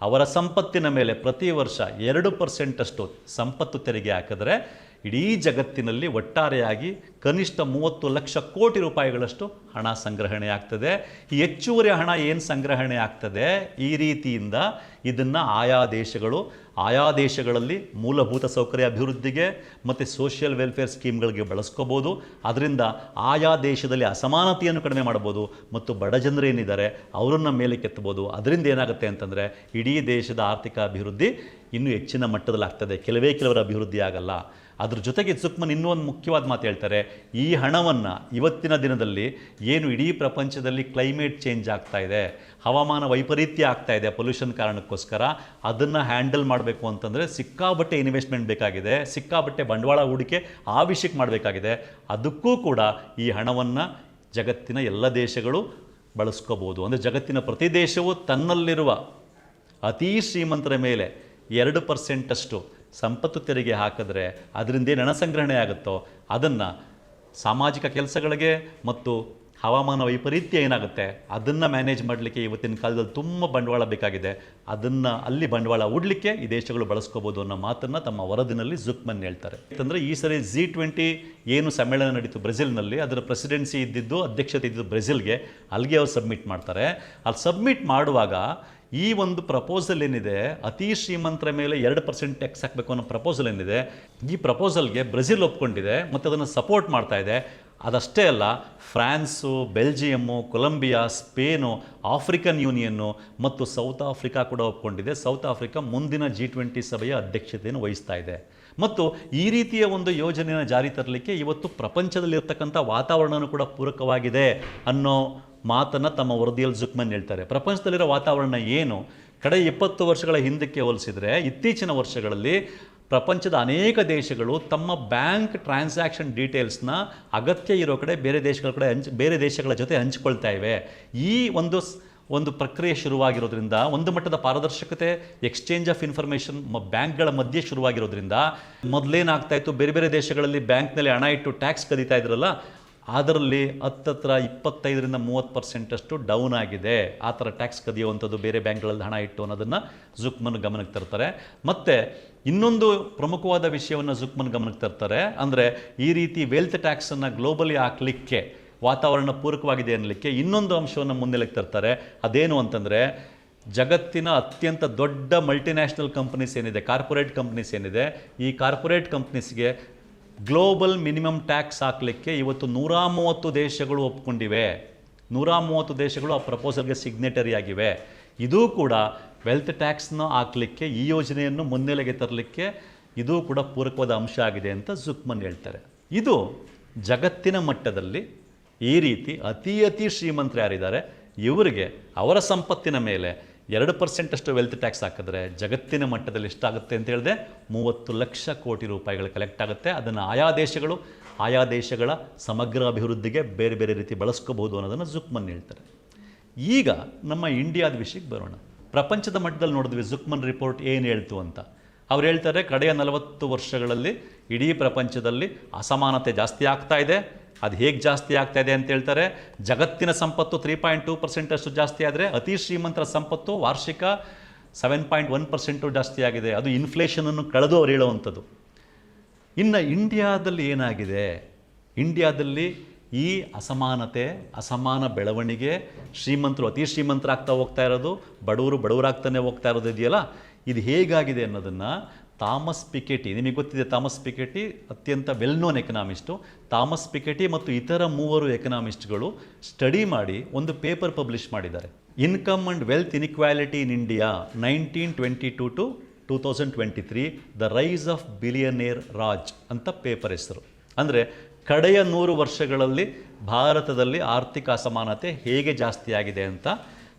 ಅವರ ಸಂಪತ್ತಿನ ಮೇಲೆ ಪ್ರತಿ ವರ್ಷ ಎರಡು ಪರ್ಸೆಂಟಷ್ಟು ಸಂಪತ್ತು ತೆರಿಗೆ ಹಾಕಿದ್ರೆ ಇಡೀ ಜಗತ್ತಿನಲ್ಲಿ ಒಟ್ಟಾರೆಯಾಗಿ ಕನಿಷ್ಠ ಮೂವತ್ತು ಲಕ್ಷ ಕೋಟಿ ರೂಪಾಯಿಗಳಷ್ಟು ಹಣ ಸಂಗ್ರಹಣೆ ಆಗ್ತದೆ. ಈ ಹೆಚ್ಚುವರಿ ಹಣ ಏನು ಸಂಗ್ರಹಣೆ ಆಗ್ತದೆ? ಈ ರೀತಿಯಿಂದ ಇದನ್ನು ಆಯಾ ದೇಶಗಳು, ಆಯಾ ದೇಶಗಳಲ್ಲಿ ಮೂಲಭೂತ ಸೌಕರ್ಯ ಅಭಿವೃದ್ಧಿಗೆ ಮತ್ತು ಸೋಷಿಯಲ್ ವೆಲ್ಫೇರ್ ಸ್ಕೀಮ್ಗಳಿಗೆ ಬಳಸ್ಕೋಬೋದು. ಅದರಿಂದ ಆಯಾ ದೇಶದಲ್ಲಿ ಅಸಮಾನತೆಯನ್ನು ಕಡಿಮೆ ಮಾಡ್ಬೋದು ಮತ್ತು ಬಡ ಜನರು ಏನಿದ್ದಾರೆ ಅವರನ್ನು ಮೇಲೆ ಕೆತ್ತಬೋದು. ಅದರಿಂದ ಏನಾಗುತ್ತೆ ಅಂತಂದರೆ ಇಡೀ ದೇಶದ ಆರ್ಥಿಕ ಅಭಿವೃದ್ಧಿ ಇನ್ನೂ ಹೆಚ್ಚಿನ ಮಟ್ಟದಲ್ಲಿ ಆಗ್ತದೆ ಕೆಲವೇ ಕೆಲವರ ಅಭಿವೃದ್ಧಿ ಆಗಲ್ಲ. ಅದ್ರ ಜೊತೆಗೆ ಸುಕ್ಮನ್ ಇನ್ನೂ ಒಂದು ಮುಖ್ಯವಾದ ಮಾತು ಹೇಳ್ತಾರೆ, ಈ ಹಣವನ್ನು ಇವತ್ತಿನ ದಿನದಲ್ಲಿ ಏನು ಇಡೀ ಪ್ರಪಂಚದಲ್ಲಿ ಕ್ಲೈಮೇಟ್ ಚೇಂಜ್ ಆಗ್ತಾ ಇದೆ, ಹವಾಮಾನ ವೈಪರೀತ್ಯ ಆಗ್ತಾ ಇದೆ ಪೊಲ್ಯೂಷನ್ ಕಾರಣಕ್ಕೋಸ್ಕರ, ಅದನ್ನು ಹ್ಯಾಂಡಲ್ ಮಾಡಬೇಕು ಅಂತಂದರೆ ಸಿಕ್ಕಾಬಟ್ಟೆ ಇನ್ವೆಸ್ಟ್ಮೆಂಟ್ ಬೇಕಾಗಿದೆ, ಸಿಕ್ಕಾಬಟ್ಟೆ ಬಂಡವಾಳ ಹೂಡಿಕೆ ಆ ವಿಷಯಕ್ಕೆ ಮಾಡಬೇಕಾಗಿದೆ, ಅದಕ್ಕೂ ಕೂಡ ಈ ಹಣವನ್ನು ಜಗತ್ತಿನ ಎಲ್ಲ ದೇಶಗಳು ಬಳಸ್ಕೋಬೋದು ಅಂದರೆ ಜಗತ್ತಿನ ಪ್ರತಿ ದೇಶವು ತನ್ನಲ್ಲಿರುವ ಅತೀ ಶ್ರೀಮಂತರ ಮೇಲೆ ಎರಡು ಪರ್ಸೆಂಟಷ್ಟು ಸಂಪತ್ತು ತೆರಿಗೆ ಹಾಕಿದ್ರೆ ಅದರಿಂದ ಏನು ಹಣ ಸಂಗ್ರಹಣೆ ಆಗುತ್ತೋ ಅದನ್ನು ಸಾಮಾಜಿಕ ಕೆಲಸಗಳಿಗೆ ಮತ್ತು ಹವಾಮಾನ ವೈಪರೀತ್ಯ ಏನಾಗುತ್ತೆ? ಅದನ್ನು ಮ್ಯಾನೇಜ್ ಮಾಡಲಿಕ್ಕೆ ಇವತ್ತಿನ ಕಾಲದಲ್ಲಿ ತುಂಬ ಬಂಡವಾಳ ಬೇಕಾಗಿದೆ. ಅದನ್ನು ಅಲ್ಲಿ ಬಂಡವಾಳ ಹೂಡಲಿಕ್ಕೆ ಈ ದೇಶಗಳು ಬಳಸ್ಕೋಬೋದು ಅನ್ನೋ ಮಾತನ್ನು ತಮ್ಮ ವರದಿನಲ್ಲಿ ಜುಕ್ಮನ್ ಹೇಳ್ತಾರೆ. ಯಾಕಂದರೆ ಈ ಸರಿ ಜಿ ಟ್ವೆಂಟಿ ಏನು ಸಮ್ಮೇಳನ ನಡೀತು ಬ್ರೆಜಿಲ್ನಲ್ಲಿ, ಅದರ ಪ್ರೆಸಿಡೆನ್ಸಿ ಇದ್ದಿದ್ದು, ಅಧ್ಯಕ್ಷತೆ ಇದ್ದಿದ್ದು ಬ್ರೆಜಿಲ್ಗೆ, ಅಲ್ಲಿಗೆ ಅವ್ರು ಸಬ್ಮಿಟ್ ಮಾಡ್ತಾರೆ. ಅಲ್ಲಿ ಸಬ್ಮಿಟ್ ಮಾಡುವಾಗ ಈ ಒಂದು ಪ್ರಪೋಸಲ್ ಏನಿದೆ, ಅತಿ ಶ್ರೀಮಂತರ ಮೇಲೆ ಎರಡು ಪರ್ಸೆಂಟ್ ಟ್ಯಾಕ್ಸ್ ಹಾಕಬೇಕು ಅನ್ನೋ ಪ್ರಪೋಸಲ್ ಏನಿದೆ, ಈ ಪ್ರಪೋಸಲ್ಗೆ ಬ್ರೆಜಿಲ್ ಒಪ್ಕೊಂಡಿದೆ, ಮತ್ತು ಅದನ್ನು ಸಪೋರ್ಟ್ ಮಾಡ್ತಾ ಇದೆ. ಅದಷ್ಟೇ ಅಲ್ಲ, France, Belgium, Colombia, Spain, African union ಮತ್ತು ಸೌತ್ ಆಫ್ರಿಕಾ ಕೂಡ ಒಪ್ಕೊಂಡಿದೆ. ಸೌತ್ ಆಫ್ರಿಕಾ ಮುಂದಿನ ಜಿ ಟ್ವೆಂಟಿ ಸಭೆಯ ಅಧ್ಯಕ್ಷತೆಯನ್ನು ವಹಿಸ್ತಾ ಇದೆ. ಮತ್ತು ಈ ರೀತಿಯ ಒಂದು ಯೋಜನೆಯನ್ನು ಜಾರಿ ತರಲಿಕ್ಕೆ ಇವತ್ತು ಪ್ರಪಂಚದಲ್ಲಿರ್ತಕ್ಕಂಥ ವಾತಾವರಣವೂ ಕೂಡ ಪೂರಕವಾಗಿದೆ ಅನ್ನೋ ಮಾತನ್ನು ತಮ್ಮ ವರದಿಯಲ್ಲಿ ಜುಕ್ಮನ್ ಹೇಳ್ತಾರೆ. ಪ್ರಪಂಚದಲ್ಲಿರೋ ವಾತಾವರಣ ಏನು? ಕಡೆ ಇಪ್ಪತ್ತು ವರ್ಷಗಳ ಹಿಂದಕ್ಕೆ ಹೋಲಿಸಿದರೆ ಇತ್ತೀಚಿನ ವರ್ಷಗಳಲ್ಲಿ ಪ್ರಪಂಚದ ಅನೇಕ ದೇಶಗಳು ತಮ್ಮ ಬ್ಯಾಂಕ್ ಟ್ರಾನ್ಸಾಕ್ಷನ್ ಡೀಟೇಲ್ಸ್ನ ಅಗತ್ಯ ಇರೋ ಕಡೆ ಬೇರೆ ದೇಶಗಳ ಕಡೆ ಹಂಚ್, ಬೇರೆ ದೇಶಗಳ ಜೊತೆ ಹಂಚಿಕೊಳ್ತಾ ಇವೆ. ಈ ಒಂದು ಒಂದು ಪ್ರಕ್ರಿಯೆ ಶುರುವಾಗಿರೋದ್ರಿಂದ, ಒಂದು ಮಟ್ಟದ ಪಾರದರ್ಶಕತೆ ಎಕ್ಸ್ಚೇಂಜ್ ಆಫ್ ಇನ್ಫಾರ್ಮೇಷನ್ ಬ್ಯಾಂಕ್ಗಳ ಮಧ್ಯೆ ಶುರುವಾಗಿರೋದ್ರಿಂದ, ಮೊದಲೇನಾಗ್ತಾ ಇತ್ತು, ಬೇರೆ ಬೇರೆ ದೇಶಗಳಲ್ಲಿ ಬ್ಯಾಂಕ್ನಲ್ಲಿ ಹಣ ಇಟ್ಟು ಟ್ಯಾಕ್ಸ್ ಕದೀತಾ ಇದ್ರಲ್ಲ, ಅದರಲ್ಲಿ ಹತ್ತತ್ರ ಇಪ್ಪತ್ತೈದರಿಂದ ಮೂವತ್ತು ಪರ್ಸೆಂಟಷ್ಟು ಡೌನ್ ಆಗಿದೆ. ಆ ಥರ ಟ್ಯಾಕ್ಸ್ ಕದಿಯುವಂಥದ್ದು ಬೇರೆ ಬ್ಯಾಂಕ್ಗಳಲ್ಲಿ ಹಣ ಇಟ್ಟು ಅನ್ನೋದನ್ನು ಜುಕ್ಮನ್ ಗಮನಕ್ಕೆ ತರ್ತಾರೆ. ಮತ್ತು ಇನ್ನೊಂದು ಪ್ರಮುಖವಾದ ವಿಷಯವನ್ನು ಜುಕ್ಮನ್ ಗಮನಕ್ಕೆ ತರ್ತಾರೆ, ಅಂದರೆ ಈ ರೀತಿ ವೆಲ್ತ್ ಟ್ಯಾಕ್ಸನ್ನು ಗ್ಲೋಬಲಿ ಹಾಕಲಿಕ್ಕೆ, ವಾತಾವರಣ ಪೂರಕವಾಗಿದೆ ಅನ್ನಲಿಕ್ಕೆ ಇನ್ನೊಂದು ಅಂಶವನ್ನು ಮುನ್ನೆಲೆಗೆ ತರ್ತಾರೆ. ಅದೇನು ಅಂತಂದರೆ, ಜಗತ್ತಿನ ಅತ್ಯಂತ ದೊಡ್ಡ ಮಲ್ಟಿನ್ಯಾಷನಲ್ ಕಂಪ್ನೀಸ್ ಏನಿದೆ ಕಾರ್ಪೊರೇಟ್ ಕಂಪ್ನೀಸ್ ಏನಿದೆ, ಈ ಕಾರ್ಪೊರೇಟ್ ಕಂಪ್ನೀಸ್ಗೆ ಗ್ಲೋಬಲ್ ಮಿನಿಮಮ್ ಟ್ಯಾಕ್ಸ್ ಹಾಕಲಿಕ್ಕೆ ಇವತ್ತು ನೂರ ಮೂವತ್ತು ದೇಶಗಳು ಒಪ್ಕೊಂಡಿವೆ. ನೂರ ಮೂವತ್ತು ದೇಶಗಳು ಆ ಪ್ರಪೋಸಲ್ಗೆ ಸಿಗ್ನೇಟರಿ ಆಗಿವೆ. ಇದೂ ಕೂಡ ವೆಲ್ತ್ ಟ್ಯಾಕ್ಸ್ನ ಹಾಕಲಿಕ್ಕೆ ಈ ಯೋಜನೆಯನ್ನು ಮುನ್ನೆಲೆಗೆ ತರಲಿಕ್ಕೆ ಇದು ಕೂಡ ಪೂರಕವಾದ ಅಂಶ ಆಗಿದೆ ಅಂತ ಜುಕ್ಮನ್ ಹೇಳ್ತಾರೆ. ಇದು ಜಗತ್ತಿನ ಮಟ್ಟದಲ್ಲಿ ಈ ರೀತಿ ಅತಿ ಅತಿ ಶ್ರೀಮಂತರು ಯಾರಿದ್ದಾರೆ, ಇವರಿಗೆ ಅವರ ಸಂಪತ್ತಿನ ಮೇಲೆ ಎರಡು ಪರ್ಸೆಂಟಷ್ಟು ವೆಲ್ತ್ ಟ್ಯಾಕ್ಸ್ ಹಾಕಿದ್ರೆ ಜಗತ್ತಿನ ಮಟ್ಟದಲ್ಲಿ ಎಷ್ಟಾಗುತ್ತೆ ಅಂತ ಹೇಳಿದೆ, ಮೂವತ್ತು ಲಕ್ಷ ಕೋಟಿ ರೂಪಾಯಿಗಳು ಕಲೆಕ್ಟ್ ಆಗುತ್ತೆ. ಅದನ್ನು ಆಯಾ ದೇಶಗಳು, ಆಯಾ ದೇಶಗಳ ಸಮಗ್ರ ಅಭಿವೃದ್ಧಿಗೆ ಬೇರೆ ಬೇರೆ ರೀತಿ ಬಳಸ್ಕೋಬಹುದು ಅನ್ನೋದನ್ನು ಜುಕ್ಮನ್ ಹೇಳ್ತಾರೆ. ಈಗ ನಮ್ಮ ಇಂಡಿಯಾದ ವಿಷಯಕ್ಕೆ ಬರೋಣ. ಪ್ರಪಂಚದ ಮಟ್ಟದಲ್ಲಿ ನೋಡಿದ್ವಿ ಜುಕ್ಮನ್ ರಿಪೋರ್ಟ್ ಏನು ಹೇಳ್ತು ಅಂತ. ಅವ್ರು ಹೇಳ್ತಾರೆ, ಕಡೆಯ ನಲವತ್ತು ವರ್ಷಗಳಲ್ಲಿ ಇಡೀ ಪ್ರಪಂಚದಲ್ಲಿ ಅಸಮಾನತೆ ಜಾಸ್ತಿ ಆಗ್ತಾ ಇದೆ. ಅದು ಹೇಗೆ ಜಾಸ್ತಿ ಆಗ್ತಾ ಇದೆ ಅಂತ ಹೇಳ್ತಾರೆ, ಜಗತ್ತಿನ ಸಂಪತ್ತು ತ್ರೀ ಪಾಯಿಂಟ್ ಟೂ ಪರ್ಸೆಂಟಷ್ಟು ಜಾಸ್ತಿ ಆದರೆ ಅತಿ ಶ್ರೀಮಂತರ ಸಂಪತ್ತು ವಾರ್ಷಿಕ ಸೆವೆನ್ ಪಾಯಿಂಟ್ ಒನ್ ಪರ್ಸೆಂಟು ಜಾಸ್ತಿ ಆಗಿದೆ. ಅದು ಇನ್ಫ್ಲೇಷನನ್ನು ಕಳೆದು ಅವ್ರು ಹೇಳುವಂಥದ್ದು. ಇನ್ನು ಇಂಡಿಯಾದಲ್ಲಿ ಏನಾಗಿದೆ? ಇಂಡಿಯಾದಲ್ಲಿ ಈ ಅಸಮಾನತೆ, ಅಸಮಾನ ಬೆಳವಣಿಗೆ ಶ್ರೀಮಂತರು ಅತಿ ಶ್ರೀಮಂತರಾಗ್ತಾ ಹೋಗ್ತಾ ಇರೋದು, ಬಡವರು ಬಡವರಾಗ್ತಾನೆ ಹೋಗ್ತಾ ಇರೋದು ಇದೆಯಲ್ಲ? ಇದು ಹೇಗಾಗಿದೆ ಅನ್ನೋದನ್ನು ಥಾಮಸ್ ಪಿಕೆಟಿ ನಿಮಗೆ ಗೊತ್ತಿದೆ ಥಾಮಸ್ ಪಿಕೆಟಿ ಅತ್ಯಂತ well known economist Thomas Piketty ಮತ್ತು ಇತರ ಮೂವರು ಎಕನಾಮಿಸ್ಟ್ಗಳು ಸ್ಟಡಿ ಮಾಡಿ ಒಂದು ಪೇಪರ್ ಪಬ್ಲಿಷ್ ಮಾಡಿದ್ದಾರೆ. Income and wealth inequality in India nineteen twenty two to two thousand twenty three the rise of billionaire raj ಅಂತ ಪೇಪರ್ ಹೆಸರು. ಅಂದರೆ ಕಡೆಯ ನೂರು ವರ್ಷಗಳಲ್ಲಿ ಭಾರತದಲ್ಲಿ ಆರ್ಥಿಕ ಅಸಮಾನತೆ ಹೇಗೆ ಜಾಸ್ತಿ ಆಗಿದೆ ಅಂತ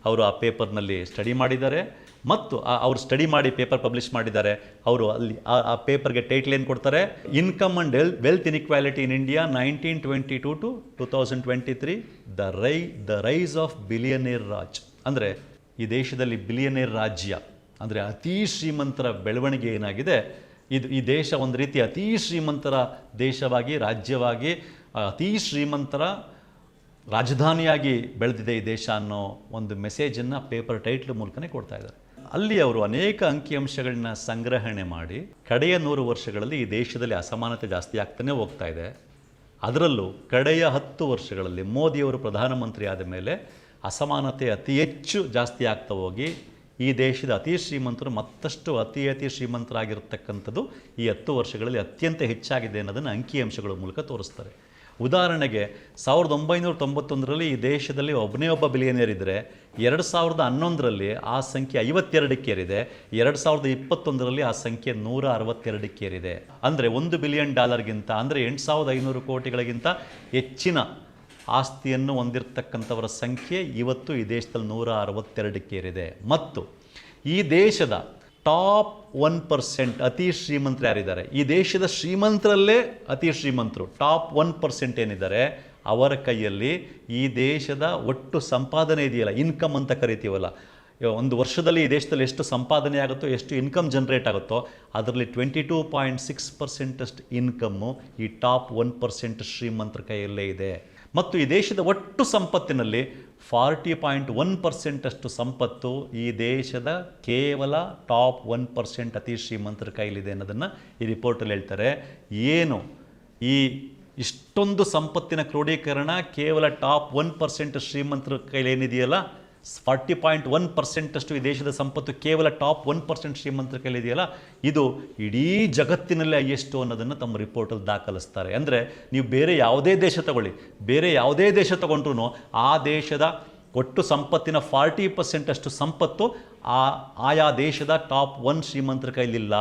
ಅವರು ಆ ಪೇಪರ್ನಲ್ಲಿ ಸ್ಟಡಿ ಮಾಡಿದ್ದಾರೆ. ಮತ್ತು ಅವರು ಸ್ಟಡಿ ಮಾಡಿ ಪೇಪರ್ ಪಬ್ಲಿಷ್ ಮಾಡಿದ್ದಾರೆ. ಅವರು ಅಲ್ಲಿ ಆ- ಆ ಪೇಪರ್ಗೆ ಟೈಟ್ಲ್ ಏನು ಕೊಡ್ತಾರೆ. Income and well, wealth inequality in India nineteen twenty two to two thousand twenty three, the rise, the rise of billionaire raj. ಅಂದರೆ ಈ ದೇಶದಲ್ಲಿ ಬಿಲಿಯನೇರ್ ರಾಜ್ಯ, ಅಂದರೆ ಅತೀ ಶ್ರೀಮಂತರ ಬೆಳವಣಿಗೆ ಏನಾಗಿದೆ? ಇದು ಈ ದೇಶ ಒಂದು ರೀತಿ ಅತೀ ಶ್ರೀಮಂತರ ದೇಶವಾಗಿ, ರಾಜ್ಯವಾಗಿ, ಅತೀ ಶ್ರೀಮಂತರ ರಾಜಧಾನಿಯಾಗಿ ಬೆಳೆದಿದೆ ಈ ದೇಶ ಅನ್ನೋ ಒಂದು ಮೆಸೇಜನ್ನು ಪೇಪರ್ ಟೈಟ್ಲ್ ಮೂಲಕನೇ ಕೊಡ್ತಾ ಇದ್ದಾರೆ. ಅಲ್ಲಿ ಅವರು ಅನೇಕ ಅಂಕಿಅಂಶಗಳನ್ನ ಸಂಗ್ರಹಣೆ ಮಾಡಿ ಕಡೆಯ ನೂರು ವರ್ಷಗಳಲ್ಲಿ ಈ ದೇಶದಲ್ಲಿ ಅಸಮಾನತೆ ಜಾಸ್ತಿ ಆಗ್ತಾನೆ ಹೋಗ್ತಾ ಇದೆ. ಅದರಲ್ಲೂ ಕಡೆಯ ಹತ್ತು ವರ್ಷಗಳಲ್ಲಿ ಮೋದಿಯವರು ಪ್ರಧಾನಮಂತ್ರಿ ಆದ ಮೇಲೆ ಅಸಮಾನತೆ ಅತಿ ಹೆಚ್ಚು ಜಾಸ್ತಿ ಆಗ್ತಾ ಹೋಗಿ ಈ ದೇಶದ ಅತಿ ಶ್ರೀಮಂತರು ಮತ್ತಷ್ಟು ಅತಿ ಅತಿ ಶ್ರೀಮಂತರಾಗಿರ್ತಕ್ಕಂಥದ್ದು ಈ ಹತ್ತು ವರ್ಷಗಳಲ್ಲಿ ಅತ್ಯಂತ ಹೆಚ್ಚಾಗಿದೆ ಅನ್ನೋದನ್ನು ಅಂಕಿಅಂಶಗಳ ಮೂಲಕ ತೋರಿಸ್ತಾರೆ. ಉದಾಹರಣೆಗೆ, ಸಾವಿರದ ಒಂಬೈನೂರ ತೊಂಬತ್ತೊಂದರಲ್ಲಿ ಈ ದೇಶದಲ್ಲಿ ಒಬ್ಬನೇ ಒಬ್ಬ ಬಿಲಿಯನೇರ್ ಇದ್ದರೆ ಎರಡು ಸಾವಿರದ ಹನ್ನೊಂದರಲ್ಲಿ ಆ ಸಂಖ್ಯೆ ಐವತ್ತೆರಡಕ್ಕೇರಿದೆ, ಎರಡು ಸಾವಿರದ ಇಪ್ಪತ್ತೊಂದರಲ್ಲಿ ಆ ಸಂಖ್ಯೆ ನೂರ ಅರವತ್ತೆರಡಕ್ಕೇರಿದೆ. ಅಂದರೆ ಒಂದು ಬಿಲಿಯನ್ ಡಾಲರ್ಗಿಂತ ಅಂದರೆ ಎಂಟು ಸಾವಿರದ ಐನೂರು ಕೋಟಿಗಳಿಗಿಂತ ಹೆಚ್ಚಿನ ಆಸ್ತಿಯನ್ನು ಹೊಂದಿರತಕ್ಕಂಥವರ ಸಂಖ್ಯೆ ಇವತ್ತು ಈ ದೇಶದಲ್ಲಿ ನೂರ ಅರವತ್ತೆರಡಕ್ಕೇರಿದೆ. ಮತ್ತು ಈ ದೇಶದ ಟಾಪ್ ಒನ್ ಪರ್ಸೆಂಟ್ ಅತಿ ಶ್ರೀಮಂತರು ಯಾರಿದ್ದಾರೆ? ಈ ದೇಶದ ಶ್ರೀಮಂತರಲ್ಲೇ ಅತಿ ಶ್ರೀಮಂತರು, ಟಾಪ್ ಒನ್ ಪರ್ಸೆಂಟ್ ಏನಿದ್ದಾರೆ? ಅವರ ಕೈಯಲ್ಲಿ ಈ ದೇಶದ ಒಟ್ಟು ಸಂಪಾದನೆ ಇದೆಯಲ್ಲ, ಇನ್ಕಮ್ ಅಂತ ಕರಿತೀವಲ್ಲ. ಒಂದು ವರ್ಷದಲ್ಲಿ ಈ ದೇಶದಲ್ಲಿ ಎಷ್ಟು ಸಂಪಾದನೆ ಆಗುತ್ತೋ, ಎಷ್ಟು ಇನ್ಕಮ್ ಜನ್ರೇಟ್ ಆಗುತ್ತೋ, ಅದರಲ್ಲಿ ಟ್ವೆಂಟಿ ಟೂ ಪಾಯಿಂಟ್ ಸಿಕ್ಸ್ ಪರ್ಸೆಂಟಷ್ಟು ಇನ್ಕಮ್ಮು ಈ ಟಾಪ್ ಒನ್ ಪರ್ಸೆಂಟ್ ಶ್ರೀಮಂತರ ಕೈಯಲ್ಲೇ ಇದೆ. ಮತ್ತು ಈ ದೇಶದ ಒಟ್ಟು ಸಂಪತ್ತಿನಲ್ಲಿ ಫಾರ್ಟಿ ಪಾಯಿಂಟ್ ಒನ್ ಪರ್ಸೆಂಟಷ್ಟು ಸಂಪತ್ತು ಈ ದೇಶದ ಕೇವಲ ಟಾಪ್ ಒನ್ ಪರ್ಸೆಂಟ್ ಅತಿ ಶ್ರೀಮಂತರ ಕೈಲಿದೆ ಅನ್ನೋದನ್ನು ಈ ರಿಪೋರ್ಟಲ್ಲಿ ಹೇಳ್ತಾರೆ. ಏನು? ಈ ಇಷ್ಟೊಂದು ಸಂಪತ್ತಿನ ಕ್ರೋಢೀಕರಣ ಕೇವಲ ಟಾಪ್ ಒನ್ ಪರ್ಸೆಂಟ್ ಶ್ರೀಮಂತರ ಕೈಲಿ ಏನಿದೆಯಲ್ಲ ಫಾರ್ಟಿ ಪಾಯಿಂಟ್ ಒನ್ ಪರ್ಸೆಂಟಷ್ಟು ಈ ದೇಶದ ಸಂಪತ್ತು ಕೇವಲ ಟಾಪ್ ಒನ್ ಪರ್ಸೆಂಟ್ ಶ್ರೀಮಂತರ ಕೈಲಿ ಇದೆಯಲ್ಲ? ಇದು ಇಡೀ ಜಗತ್ತಿನಲ್ಲೇ ಹೈಯೆಸ್ಟು ಅನ್ನೋದನ್ನು ತಮ್ಮ ರಿಪೋರ್ಟಲ್ಲಿ ದಾಖಲಿಸ್ತಾರೆ. ಅಂದರೆ ನೀವು ಬೇರೆ ಯಾವುದೇ ದೇಶ ತಗೊಳ್ಳಿ, ಬೇರೆ ಯಾವುದೇ ದೇಶ ತಗೊಂಡ್ರೂ ಆ ದೇಶದ ಒಟ್ಟು ಸಂಪತ್ತಿನ ಫಾರ್ಟಿ ಪರ್ಸೆಂಟಷ್ಟು ಸಂಪತ್ತು ಆ ಆಯಾ ದೇಶದ ಟಾಪ್ ಒನ್ ಶ್ರೀಮಂತರ ಕೈಲಿಲ್ಲ.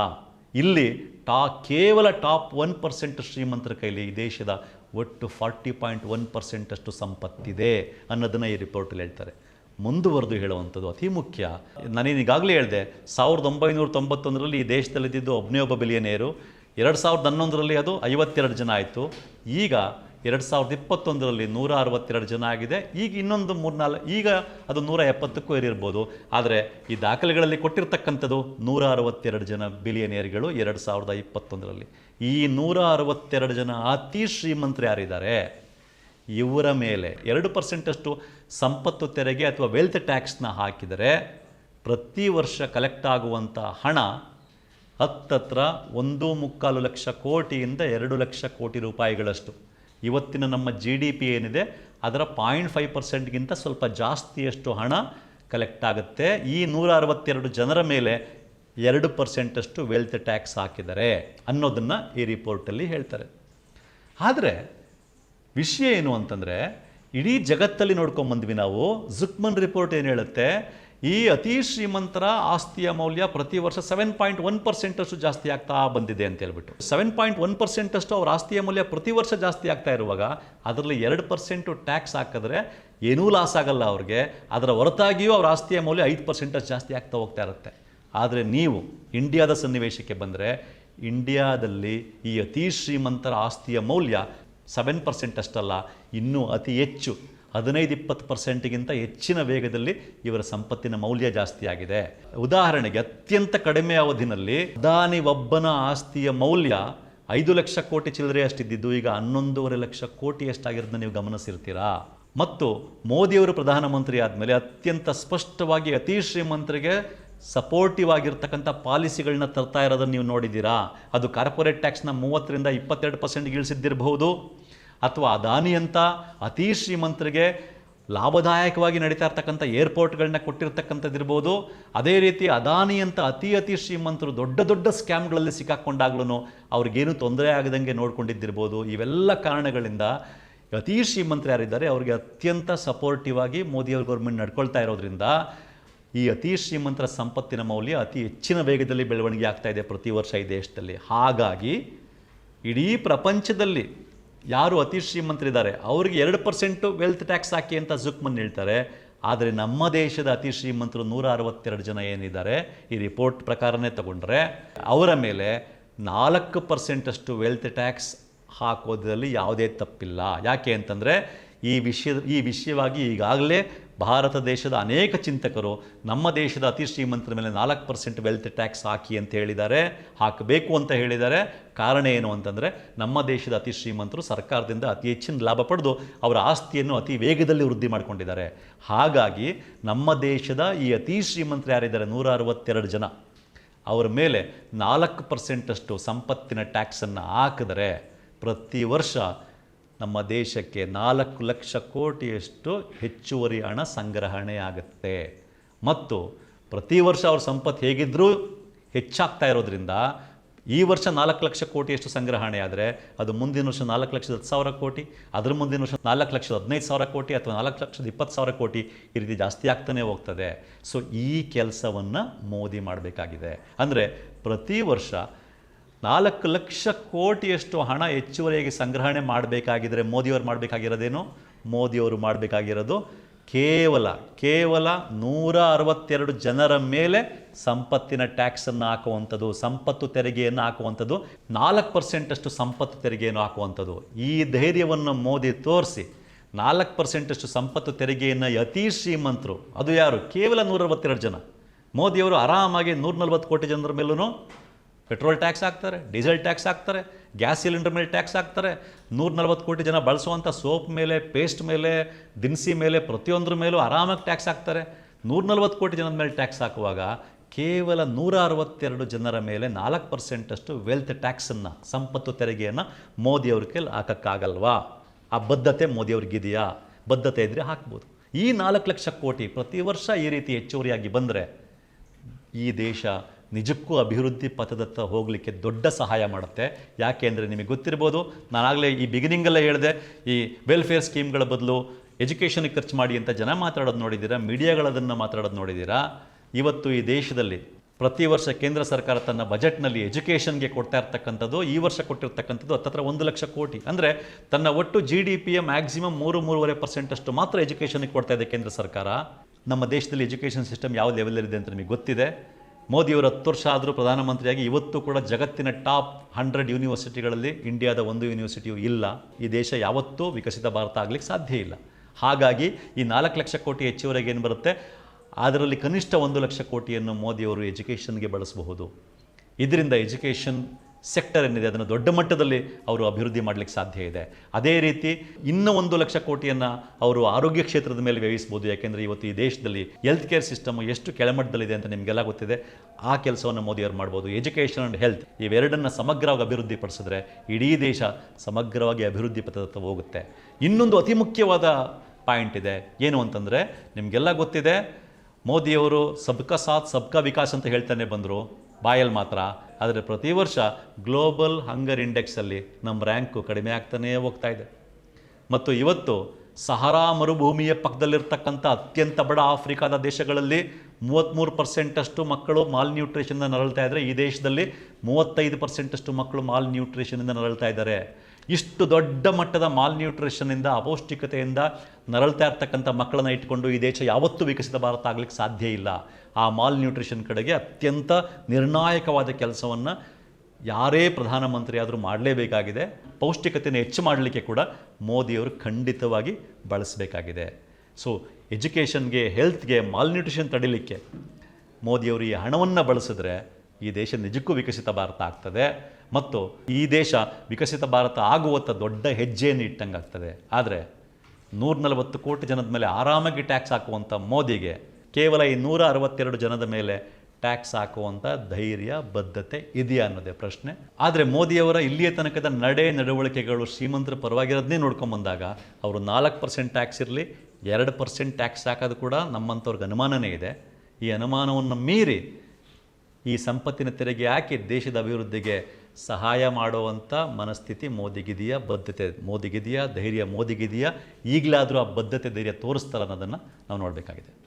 ಇಲ್ಲಿ ಟಾ ಕೇವಲ ಟಾಪ್ ಒನ್ ಪರ್ಸೆಂಟ್ ಶ್ರೀಮಂತರ ಕೈಲಿ ಈ ದೇಶದ ಒಟ್ಟು ಫಾರ್ಟಿ ಪಾಯಿಂಟ್ ಒನ್ ಪರ್ಸೆಂಟಷ್ಟು ಸಂಪತ್ತಿದೆ ಅನ್ನೋದನ್ನು ಈ ರಿಪೋರ್ಟಲ್ಲಿ ಹೇಳ್ತಾರೆ. ಮುಂದುವರೆದು ಹೇಳುವಂಥದ್ದು ಅತಿ ಮುಖ್ಯ. ನಾನೇನು ಈಗಾಗಲೇ ಹೇಳಿದೆ, ಸಾವಿರದ ಒಂಬೈನೂರ ತೊಂಬತ್ತೊಂದರಲ್ಲಿ ಈ ದೇಶದಲ್ಲಿದ್ದಿದ್ದು ಒಬ್ಬನೇ ಒಬ್ಬ ಬಿಲಿಯನೇರು ಎರಡು ಸಾವಿರದ ಹನ್ನೊಂದರಲ್ಲಿ ಅದು ಐವತ್ತೆರಡು ಜನ ಆಯಿತು. ಈಗ ಎರಡು ಸಾವಿರದ ಇಪ್ಪತ್ತೊಂದರಲ್ಲಿ ನೂರ ಅರವತ್ತೆರಡು ಜನ ಆಗಿದೆ. ಈಗ ಇನ್ನೊಂದು ಮೂರ್ನಾಲ್ಕು ಈಗ ಅದು ನೂರ ಎಪ್ಪತ್ತಕ್ಕೂ ಏರಿರ್ಬೋದು. ಆದರೆ ಈ ದಾಖಲೆಗಳಲ್ಲಿ ಕೊಟ್ಟಿರ್ತಕ್ಕಂಥದ್ದು ನೂರ ಅರವತ್ತೆರಡು ಜನ ಬಿಲಿಯನೇರ್ಗಳು ಎರಡು ಸಾವಿರದ ಇಪ್ಪತ್ತೊಂದರಲ್ಲಿ. ಈ ನೂರ ಅರವತ್ತೆರಡು ಜನ ಅತಿ ಶ್ರೀಮಂತರು ಯಾರಿದ್ದಾರೆ? ಇವರ ಮೇಲೆ ಎರಡು ಪರ್ಸೆಂಟಷ್ಟು ಸಂಪತ್ತು ತೆರಿಗೆ ಅಥವಾ ವೆಲ್ತ್ ಟ್ಯಾಕ್ಸ್ನ ಹಾಕಿದರೆ ಪ್ರತಿ ವರ್ಷ ಕಲೆಕ್ಟ್ ಆಗುವಂಥ ಹಣ ಹತ್ತತ್ರ ಒಂದು ಮುಕ್ಕಾಲು ಲಕ್ಷ ಕೋಟಿಯಿಂದ ಎರಡು ಲಕ್ಷ ಕೋಟಿ ರೂಪಾಯಿಗಳಷ್ಟು. ಇವತ್ತಿನ ನಮ್ಮ ಜಿ ಡಿ ಪಿ ಏನಿದೆ, ಅದರ ಪಾಯಿಂಟ್ ಫೈವ್ ಪರ್ಸೆಂಟ್ಗಿಂತ ಸ್ವಲ್ಪ ಜಾಸ್ತಿಯಷ್ಟು ಹಣ ಕಲೆಕ್ಟ್ ಆಗುತ್ತೆ. ಈ ನೂರ ಅರವತ್ತೆರಡು ಜನರ ಮೇಲೆ ಎರಡು ಪರ್ಸೆಂಟಷ್ಟು ವೆಲ್ತ್ ಟ್ಯಾಕ್ಸ್ ಹಾಕಿದ್ದಾರೆ ಅನ್ನೋದನ್ನು ಈ ರಿಪೋರ್ಟಲ್ಲಿ ಹೇಳ್ತಾರೆ. ಆದರೆ ವಿಷಯ ಏನು ಅಂತಂದರೆ, ಇಡೀ ಜಗತ್ತಲ್ಲಿ ನೋಡ್ಕೊಂಬಂದ್ವಿ ನಾವು. ಜುಕ್ಮನ್ ರಿಪೋರ್ಟ್ ಏನು ಹೇಳುತ್ತೆ? ಈ ಅತಿ ಶ್ರೀಮಂತರ ಆಸ್ತಿಯ ಮೌಲ್ಯ ಪ್ರತಿ ವರ್ಷ ಸೆವೆನ್ ಪಾಯಿಂಟ್ ಒನ್ ಪರ್ಸೆಂಟಷ್ಟು ಜಾಸ್ತಿ ಆಗ್ತಾ ಬಂದಿದೆ ಅಂತ ಹೇಳ್ಬಿಟ್ಟು. ಸೆವೆನ್ ಪಾಯಿಂಟ್ ಒನ್ ಪರ್ಸೆಂಟಷ್ಟು ಅವ್ರ ಆಸ್ತಿಯ ಮೌಲ್ಯ ಪ್ರತಿ ವರ್ಷ ಜಾಸ್ತಿ ಆಗ್ತಾ ಇರುವಾಗ ಅದರಲ್ಲಿ ಎರಡು ಪರ್ಸೆಂಟು ಟ್ಯಾಕ್ಸ್ ಹಾಕಿದ್ರೆ ಏನೂ ಲಾಸ್ ಆಗಲ್ಲ ಅವ್ರಿಗೆ. ಅದರ ಹೊರತಾಗಿಯೂ ಅವ್ರ ಆಸ್ತಿಯ ಮೌಲ್ಯ ಐದು ಪರ್ಸೆಂಟಷ್ಟು ಜಾಸ್ತಿ ಆಗ್ತಾ ಹೋಗ್ತಾ ಇರುತ್ತೆ. ಆದರೆ ನೀವು ಇಂಡಿಯಾದ ಸನ್ನಿವೇಶಕ್ಕೆ ಬಂದರೆ ಇಂಡಿಯಾದಲ್ಲಿ ಈ ಅತಿ ಶ್ರೀಮಂತರ ಆಸ್ತಿಯ ಮೌಲ್ಯ ಸೆವೆನ್ ಪರ್ಸೆಂಟ್ ಅಷ್ಟಲ್ಲ, ಇನ್ನೂ ಅತಿ ಹೆಚ್ಚು ಹದಿನೈದು ಇಪ್ಪತ್ತು ಪರ್ಸೆಂಟ್ಗಿಂತ ಹೆಚ್ಚಿನ ವೇಗದಲ್ಲಿ ಇವರ ಸಂಪತ್ತಿನ ಮೌಲ್ಯ ಜಾಸ್ತಿಯಾಗಿದೆ ಉದಾಹರಣೆಗೆ ಅತ್ಯಂತ ಕಡಿಮೆ ಅವಧಿನಲ್ಲಿ ಅದಾನಿ ಒಬ್ಬನ ಆಸ್ತಿಯ ಮೌಲ್ಯ ಐದು ಲಕ್ಷ ಕೋಟಿ ಚಿಲ್ಲರೆ ಅಷ್ಟಿದ್ದಿದ್ದು, ಈಗ ಹನ್ನೊಂದೂವರೆ ಲಕ್ಷ ಕೋಟಿ ಅಷ್ಟಾಗಿರೋದನ್ನ ನೀವು ಗಮನಿಸಿರ್ತೀರಾ? ಮತ್ತು ಮೋದಿಯವರು ಪ್ರಧಾನಮಂತ್ರಿ ಆದಮೇಲೆ ಅತ್ಯಂತ ಸ್ಪಷ್ಟವಾಗಿ ಅತಿ ಶ್ರೀಮಂತರಿಗೆ ಸಪೋರ್ಟಿವ್ ಆಗಿರ್ತಕ್ಕಂಥ ಪಾಲಿಸಿಗಳನ್ನ ತರ್ತಾ ಇರೋದನ್ನು ನೀವು ನೋಡಿದ್ದೀರಾ? ಅದು ಕಾರ್ಪೊರೇಟ್ ಟ್ಯಾಕ್ಸ್ನ ಮೂವತ್ತರಿಂದ ಇಪ್ಪತ್ತೆರಡು ಪರ್ಸೆಂಟ್ ಇಳಿಸಿದ್ದಿರಬಹುದು ಅಥವಾ ಅದಾನಿ ಅಂತ ಅತಿ ಶ್ರೀಮಂತರಿಗೆ ಲಾಭದಾಯಕವಾಗಿ ನಡೀತಾ ಇರ್ತಕ್ಕಂಥ ಏರ್ಪೋರ್ಟ್ಗಳನ್ನ ಕೊಟ್ಟಿರ್ತಕ್ಕಂಥದ್ದಿರ್ಬೋದು. ಅದೇ ರೀತಿ ಅದಾನಿ ಅಂತ ಅತಿ ಅತಿ ಶ್ರೀಮಂತರು ದೊಡ್ಡ ದೊಡ್ಡ ಸ್ಕ್ಯಾಮ್ಗಳಲ್ಲಿ ಸಿಕ್ಕಾಕೊಂಡಾಗ್ಲೂ ಅವ್ರಿಗೇನು ತೊಂದರೆ ಆಗದಂಗೆ ನೋಡ್ಕೊಂಡಿದ್ದಿರ್ಬೋದು. ಇವೆಲ್ಲ ಕಾರಣಗಳಿಂದ ಅತಿ ಶ್ರೀಮಂತರು ಯಾರಿದ್ದಾರೆ, ಅವರಿಗೆ ಅತ್ಯಂತ ಸಪೋರ್ಟಿವ್ ಆಗಿ ಮೋದಿಯವ್ರ ಗೌರ್ಮೆಂಟ್ ನಡ್ಕೊಳ್ತಾ ಇರೋದ್ರಿಂದ ಈ ಅತಿ ಶ್ರೀಮಂತರ ಸಂಪತ್ತಿನ ಮೌಲ್ಯ ಅತಿ ಹೆಚ್ಚಿನ ವೇಗದಲ್ಲಿ ಬೆಳವಣಿಗೆ ಆಗ್ತಾ ಇದೆ ಪ್ರತಿ ವರ್ಷ ಈ ದೇಶದಲ್ಲಿ. ಹಾಗಾಗಿ ಇಡೀ ಪ್ರಪಂಚದಲ್ಲಿ ಯಾರು ಅತಿ ಶ್ರೀಮಂತರಿದ್ದಾರೆ, ಅವರಿಗೆ ಎರಡು ಪರ್ಸೆಂಟು ವೆಲ್ತ್ ಟ್ಯಾಕ್ಸ್ ಹಾಕಿ ಅಂತ ಜುಕ್ಮನ್ ಹೇಳ್ತಾರೆ. ಆದರೆ ನಮ್ಮ ದೇಶದ ಅತಿ ಶ್ರೀಮಂತರು ನೂರ ಅರವತ್ತೆರಡು ಜನ ಏನಿದ್ದಾರೆ, ಈ ರಿಪೋರ್ಟ್ ಪ್ರಕಾರನೇ ತಗೊಂಡ್ರೆ ಅವರ ಮೇಲೆ ನಾಲ್ಕು ಪರ್ಸೆಂಟಷ್ಟು ವೆಲ್ತ್ ಟ್ಯಾಕ್ಸ್ ಹಾಕೋದ್ರಲ್ಲಿ ಯಾವುದೇ ತಪ್ಪಿಲ್ಲ. ಯಾಕೆ ಅಂತಂದರೆ ಈ ವಿಷಯ ಈ ವಿಷಯವಾಗಿ ಈಗಾಗಲೇ ಭಾರತ ದೇಶದ ಅನೇಕ ಚಿಂತಕರು ನಮ್ಮ ದೇಶದ ಅತಿ ಶ್ರೀಮಂತರ ಮೇಲೆ ನಾಲ್ಕು ಪರ್ಸೆಂಟ್ ವೆಲ್ತ್ ಟ್ಯಾಕ್ಸ್ ಹಾಕಿ ಅಂತ ಹೇಳಿದ್ದಾರೆ. ಹಾಕಬೇಕು ಅಂತ ಹೇಳಿದ್ದಾರೆ. ಕಾರಣ ಏನು ಅಂತಂದರೆ ನಮ್ಮ ದೇಶದ ಅತಿ ಶ್ರೀಮಂತರು ಸರ್ಕಾರದಿಂದ ಅತಿ ಹೆಚ್ಚಿನ ಲಾಭ ಪಡೆದು ಅವರ ಆಸ್ತಿಯನ್ನು ಅತಿ ವೇಗದಲ್ಲಿ ವೃದ್ಧಿ ಮಾಡಿಕೊಂಡಿದ್ದಾರೆ. ಹಾಗಾಗಿ ನಮ್ಮ ದೇಶದ ಈ ಅತಿ ಶ್ರೀಮಂತರು ಯಾರಿದ್ದಾರೆ? ನೂರ ಅರವತ್ತೆರಡು ಜನ. ಅವರ ಮೇಲೆ ನಾಲ್ಕು ಪರ್ಸೆಂಟಷ್ಟು ಸಂಪತ್ತಿನ ಟ್ಯಾಕ್ಸನ್ನು ಹಾಕಿದರೆ ಪ್ರತಿ ವರ್ಷ ನಮ್ಮ ದೇಶಕ್ಕೆ ನಾಲ್ಕು ಲಕ್ಷ ಕೋಟಿಯಷ್ಟು ಹೆಚ್ಚುವರಿ ಹಣ ಸಂಗ್ರಹಣೆ ಆಗುತ್ತೆ. ಮತ್ತು ಪ್ರತಿ ವರ್ಷ ಅವ್ರ ಸಂಪತ್ತು ಹೇಗಿದ್ದರೂ ಹೆಚ್ಚಾಗ್ತಾ ಇರೋದ್ರಿಂದ ಈ ವರ್ಷ ನಾಲ್ಕು ಲಕ್ಷ ಕೋಟಿಯಷ್ಟು ಸಂಗ್ರಹಣೆ ಆದರೆ ಅದು ಮುಂದಿನ ವರ್ಷ ನಾಲ್ಕು ಲಕ್ಷದ ಹತ್ತು ಸಾವಿರ ಕೋಟಿ, ಅದರ ಮುಂದಿನ ವರ್ಷ ನಾಲ್ಕು ಲಕ್ಷದ ಹದಿನೈದು ಸಾವಿರ ಕೋಟಿ ಅಥವಾ ನಾಲ್ಕು ಲಕ್ಷದ ಇಪ್ಪತ್ತು ಸಾವಿರ ಕೋಟಿ ಈ ರೀತಿ ಜಾಸ್ತಿ ಆಗ್ತಾನೆ ಹೋಗ್ತದೆ. ಸೊ ಈ ಕೆಲಸವನ್ನು ಮೋದಿ ಮಾಡಬೇಕಾಗಿದೆ. ಅಂದರೆ ಪ್ರತಿ ವರ್ಷ ನಾಲ್ಕು ಲಕ್ಷ ಕೋಟಿಯಷ್ಟು ಹಣ ಹೆಚ್ಚುವರಿಯಾಗಿ ಸಂಗ್ರಹಣೆ ಮಾಡಬೇಕಾಗಿದ್ದರೆ ಮೋದಿಯವರು ಮಾಡಬೇಕಾಗಿರೋದೇನು? ಮೋದಿಯವರು ಮಾಡಬೇಕಾಗಿರೋದು ಕೇವಲ ಕೇವಲ ನೂರ ಅರವತ್ತೆರಡು ಜನರ ಮೇಲೆ ಸಂಪತ್ತಿನ ಟ್ಯಾಕ್ಸನ್ನು ಹಾಕುವಂಥದ್ದು, ಸಂಪತ್ತು ತೆರಿಗೆಯನ್ನು ಹಾಕುವಂಥದ್ದು, ನಾಲ್ಕು ಪರ್ಸೆಂಟಷ್ಟು ಸಂಪತ್ತು ತೆರಿಗೆಯನ್ನು ಹಾಕುವಂಥದ್ದು. ಈ ಧೈರ್ಯವನ್ನು ಮೋದಿ ತೋರಿಸಿ ನಾಲ್ಕು ಪರ್ಸೆಂಟಷ್ಟು ಸಂಪತ್ತು ತೆರಿಗೆಯನ್ನು ಅತಿ ಶ್ರೀಮಂತರು, ಅದು ಯಾರು? ಕೇವಲ ನೂರ ಅರವತ್ತೆರಡು ಜನ. ಮೋದಿಯವರು ಆರಾಮಾಗಿ ನೂರ ನಲ್ವತ್ತು ಕೋಟಿ ಜನರ ಮೇಲೂ ಪೆಟ್ರೋಲ್ ಟ್ಯಾಕ್ಸ್ ಹಾಕ್ತಾರೆ, ಡೀಸೆಲ್ ಟ್ಯಾಕ್ಸ್ ಹಾಕ್ತಾರೆ, ಗ್ಯಾಸ್ ಸಿಲಿಂಡರ್ ಮೇಲೆ ಟ್ಯಾಕ್ಸ್ ಹಾಕ್ತಾರೆ. ನೂರ ನಲ್ವತ್ತು ಕೋಟಿ ಜನ ಬಳಸುವಂಥ ಸೋಪ್ ಮೇಲೆ, ಪೇಸ್ಟ್ ಮೇಲೆ, ದಿನಸಿ ಮೇಲೆ, ಪ್ರತಿಯೊಂದರ ಮೇಲೂ ಆರಾಮಾಗಿ ಟ್ಯಾಕ್ಸ್ ಹಾಕ್ತಾರೆ. ನೂರ ನಲ್ವತ್ತು ಕೋಟಿ ಜನದ ಮೇಲೆ ಟ್ಯಾಕ್ಸ್ ಹಾಕುವಾಗ ಕೇವಲ ನೂರ ಅರವತ್ತೆರಡು ಜನರ ಮೇಲೆ ನಾಲ್ಕು ಪರ್ಸೆಂಟಷ್ಟು ವೆಲ್ತ್ ಟ್ಯಾಕ್ಸನ್ನು, ಸಂಪತ್ತು ತೆರಿಗೆಯನ್ನು ಮೋದಿಯವ್ರ ಕೈಲಿ ಹಾಕೋಕ್ಕಾಗಲ್ವಾ? ಆ ಬದ್ಧತೆ ಮೋದಿಯವ್ರಿಗಿದೆಯಾ ಬದ್ಧತೆ ಇದ್ದರೆ ಹಾಕ್ಬೋದು. ಈ ನಾಲ್ಕು ಲಕ್ಷ ಕೋಟಿ ಪ್ರತಿ ವರ್ಷ ಈ ರೀತಿ ಹೆಚ್ಚುವರಿಯಾಗಿ ಬಂದರೆ ಈ ದೇಶ ನಿಜಕ್ಕೂ ಅಭಿವೃದ್ಧಿ ಪಥದತ್ತ ಹೋಗಲಿಕ್ಕೆ ದೊಡ್ಡ ಸಹಾಯ ಮಾಡುತ್ತೆ. ಯಾಕೆ ಅಂದರೆ ನಿಮಗೆ ಗೊತ್ತಿರ್ಬೋದು, ನಾನಾಗಲೇ ಈ ಬಿಗಿನಿಂಗಲ್ಲೇ ಹೇಳಿದೆ, ಈ ವೆಲ್ಫೇರ್ ಸ್ಕೀಮ್ಗಳ ಬದಲು ಎಜುಕೇಷನ್ಗೆ ಖರ್ಚು ಮಾಡಿ ಅಂತ ಜನ ಮಾತಾಡೋದು ನೋಡಿದ್ದೀರಾ, ಮೀಡಿಯಾಗಳದನ್ನು ಮಾತಾಡೋದು ನೋಡಿದ್ದೀರಾ? ಇವತ್ತು ಈ ದೇಶದಲ್ಲಿ ಪ್ರತಿ ವರ್ಷ ಕೇಂದ್ರ ಸರ್ಕಾರ ತನ್ನ ಬಜೆಟ್ನಲ್ಲಿ ಎಜುಕೇಷನ್ಗೆ ಕೊಡ್ತಾ ಇರ್ತಕ್ಕಂಥದ್ದು, ಈ ವರ್ಷ ಕೊಟ್ಟಿರ್ತಕ್ಕಂಥದ್ದು ಹತ್ತತ್ರ ಒಂದು ಲಕ್ಷ ಕೋಟಿ. ಅಂದರೆ ತನ್ನ ಒಟ್ಟು ಜಿ ಡಿ ಪಿಯ ಮ್ಯಾಕ್ಸಿಮಮ್ ಮೂರು, ಮೂರುವರೆ ಪರ್ಸೆಂಟಷ್ಟು ಮಾತ್ರ ಎಜುಕೇಷನ್ಗೆ ಕೊಡ್ತಾ ಇದೆ ಕೇಂದ್ರ ಸರ್ಕಾರ. ನಮ್ಮ ದೇಶದಲ್ಲಿ ಎಜುಕೇಷನ್ ಸಿಸ್ಟಮ್ ಯಾವ ಲೆವೆಲಲ್ಲಿದೆ ಅಂತ ನಿಮಗೆ ಗೊತ್ತಿದೆ? ಮೋದಿಯವರು ಹತ್ತು ವರ್ಷ ಆದರೂ ಪ್ರಧಾನಮಂತ್ರಿಯಾಗಿ ಇವತ್ತು ಕೂಡ ಜಗತ್ತಿನ ಟಾಪ್ ಹಂಡ್ರೆಡ್ ಯೂನಿವರ್ಸಿಟಿಗಳಲ್ಲಿ ಇಂಡಿಯಾದ ಒಂದು ಯೂನಿವರ್ಸಿಟಿಯು ಇಲ್ಲ. ಈ ದೇಶ ಯಾವತ್ತೂ ವಿಕಸಿತ ಭಾರತ ಆಗಲಿಕ್ಕೆ ಸಾಧ್ಯ ಇಲ್ಲ. ಹಾಗಾಗಿ ಈ ನಾಲ್ಕು ಲಕ್ಷ ಕೋಟಿ ಹೆಚ್ಚುವರೆಗೆ ಏನು ಬರುತ್ತೆ? ಅದರಲ್ಲಿ ಕನಿಷ್ಠ ಒಂದು ಲಕ್ಷ ಕೋಟಿಯನ್ನು ಮೋದಿಯವರು ಎಜುಕೇಷನ್ಗೆ ಬಳಸಬಹುದು. ಇದರಿಂದ ಎಜುಕೇಷನ್ ಸೆಕ್ಟರ್ ಏನಿದೆ, ಅದನ್ನು ದೊಡ್ಡ ಮಟ್ಟದಲ್ಲಿ ಅವರು ಅಭಿವೃದ್ಧಿ ಮಾಡಲಿಕ್ಕೆ ಸಾಧ್ಯ ಇದೆ. ಅದೇ ರೀತಿ ಇನ್ನೂ ಒಂದು ಲಕ್ಷ ಕೋಟಿಯನ್ನು ಅವರು ಆರೋಗ್ಯ ಕ್ಷೇತ್ರದ ಮೇಲೆ ವ್ಯಯಿಸ್ಬೋದು. ಯಾಕೆಂದರೆ ಇವತ್ತು ಈ ದೇಶದಲ್ಲಿ ಹೆಲ್ತ್ ಕೇರ್ ಸಿಸ್ಟಮ್ ಎಷ್ಟು ಕೆಳಮಟ್ಟದಲ್ಲಿದೆ ಅಂತ ನಿಮಗೆಲ್ಲ ಗೊತ್ತಿದೆ. ಆ ಕೆಲಸವನ್ನು ಮೋದಿಯವರು ಮಾಡ್ಬೋದು. ಎಜುಕೇಷನ್ ಆ್ಯಂಡ್ ಹೆಲ್ತ್ ಇವೆರಡನ್ನು ಸಮಗ್ರವಾಗಿ ಅಭಿವೃದ್ಧಿ ಪಡಿಸಿದ್ರೆ ಇಡೀ ದೇಶ ಸಮಗ್ರವಾಗಿ ಅಭಿವೃದ್ಧಿ ಪಥದತ್ತ ಹೋಗುತ್ತೆ. ಇನ್ನೊಂದು ಅತಿ ಮುಖ್ಯವಾದ ಪಾಯಿಂಟ್ ಇದೆ. ಏನು ಅಂತಂದರೆ ನಿಮಗೆಲ್ಲ ಗೊತ್ತಿದೆ ಮೋದಿಯವರು ಸಬ್ಕಾ ಸಾಥ್, ಸಬ್ಕಾ ವಿಕಾಸ್ ಅಂತ ಹೇಳ್ತಾನೆ ಬಂದರು. ಬಾಯಲ್ಲಿ ಮಾತ್ರ ಆದರೆ ಪ್ರತಿ ವರ್ಷ ಗ್ಲೋಬಲ್ ಹಂಗರ್ ಇಂಡೆಕ್ಸಲ್ಲಿ ನಮ್ಮ ರ್ಯಾಂಕು ಕಡಿಮೆ ಆಗ್ತಾನೇ ಹೋಗ್ತಾ ಇದೆ. ಮತ್ತು ಇವತ್ತು ಸಹರಾ ಮರುಭೂಮಿಯ ಪಕ್ಕದಲ್ಲಿರ್ತಕ್ಕಂಥ ಅತ್ಯಂತ ಬಡ ಆಫ್ರಿಕಾದ ದೇಶಗಳಲ್ಲಿ ಮೂವತ್ತ್ಮೂರು ಪರ್ಸೆಂಟಷ್ಟು ಮಕ್ಕಳು ಮಾಲ್ ನ್ಯೂಟ್ರಿಷನ್ನ ನರಳ್ತಾ ಇದ್ದಾರೆ. ಈ ದೇಶದಲ್ಲಿ ಮೂವತ್ತೈದು ಪರ್ಸೆಂಟಷ್ಟು ಮಕ್ಕಳು ಮಾಲ್ ನ್ಯೂಟ್ರಿಷನಿಂದ ನರಳ್ತಾ ಇದ್ದಾರೆ. ಇಷ್ಟು ದೊಡ್ಡ ಮಟ್ಟದ ಮಾಲ್ ನ್ಯೂಟ್ರಿಷನ್ನಿಂದ ಅಪೌಷ್ಟಿಕತೆಯಿಂದ ನರಳ್ತಾ ಇರ್ತಕ್ಕಂಥ ಮಕ್ಕಳನ್ನು ಇಟ್ಕೊಂಡು ಈ ದೇಶ ಯಾವತ್ತೂ ವಿಕಸಿತ ಭಾರತ ಆಗಲಿಕ್ಕೆ ಸಾಧ್ಯ ಇಲ್ಲ. ಆ ಮಾಲ್ ನ್ಯೂಟ್ರಿಷನ್ ಕಡೆಗೆ ಅತ್ಯಂತ ನಿರ್ಣಾಯಕವಾದ ಕೆಲಸವನ್ನು ಯಾರೇ ಪ್ರಧಾನಮಂತ್ರಿ ಆದರೂ ಮಾಡಲೇಬೇಕಾಗಿದೆ. ಪೌಷ್ಟಿಕತೆಯನ್ನು ಹೆಚ್ಚು ಮಾಡಲಿಕ್ಕೆ ಕೂಡ ಮೋದಿಯವರು ಖಂಡಿತವಾಗಿ ಬಳಸಬೇಕಾಗಿದೆ. ಸೊ ಎಜುಕೇಷನ್ಗೆ ಹೆಲ್ತ್ಗೆ ಮಾಲ್ನ್ಯೂಟ್ರಿಷನ್ ತಡಿಲಿಕ್ಕೆ ಮೋದಿಯವರು ಈ ಹಣವನ್ನು ಬಳಸಿದ್ರೆ ಈ ದೇಶ ನಿಜಕ್ಕೂ ವಿಕಸಿತ ಭಾರತ ಆಗ್ತದೆ. ಮತ್ತು ಈ ದೇಶ ವಿಕಸಿತ ಭಾರತ ಆಗುವತ್ತ ದೊಡ್ಡ ಹೆಜ್ಜೆಯನ್ನು ಇಟ್ಟಂಗೆ ಆಗ್ತದೆ ಆದರೆ ನೂರ ನಲವತ್ತು ಕೋಟಿ ಜನದ ಮೇಲೆ ಆರಾಮಾಗಿ ಟ್ಯಾಕ್ಸ್ ಹಾಕುವಂಥ ಮೋದಿಗೆ ಕೇವಲ ಈ ನೂರ ಅರವತ್ತೆರಡು ಜನದ ಮೇಲೆ ಟ್ಯಾಕ್ಸ್ ಹಾಕುವಂಥ ಧೈರ್ಯ, ಬದ್ಧತೆ ಇದೆಯಾ ಅನ್ನೋದೇ ಪ್ರಶ್ನೆ. ಆದರೆ ಮೋದಿಯವರ ಇಲ್ಲಿಯ ತನಕದ ನಡೆ ನಡವಳಿಕೆಗಳು ಶ್ರೀಮಂತರ ಪರವಾಗಿರೋದನ್ನೇ ನೋಡ್ಕೊಂಬಂದಾಗ ಅವರು ನಾಲ್ಕು ಪರ್ಸೆಂಟ್ ಟ್ಯಾಕ್ಸ್ ಇರಲಿ, ಎರಡು ಪರ್ಸೆಂಟ್ ಟ್ಯಾಕ್ಸ್ ಹಾಕೋದು ಕೂಡ ನಮ್ಮಂಥವ್ರಿಗೆ ಅನುಮಾನನೇ ಇದೆ. ಈ ಅನುಮಾನವನ್ನು ಮೀರಿ ಈ ಸಂಪತ್ತಿನ ತೆರಿಗೆ ಹಾಕಿ ದೇಶದ ಅಭಿವೃದ್ಧಿಗೆ ಸಹಾಯ ಮಾಡುವಂಥ ಮನಸ್ಥಿತಿ ಮೋದಿಗಿದೆಯಾ, ಬದ್ಧತೆ ಮೋದಿಗಿದೆಯಾ, ಧೈರ್ಯ ಮೋದಿಗಿದೆಯಾ? ಈಗಲಾದರೂ ಆ ಬದ್ಧತೆ, ಧೈರ್ಯ ತೋರಿಸ್ತಾರೆ ಅನ್ನೋದನ್ನು ನಾವು ನೋಡಬೇಕಾಗಿದೆ.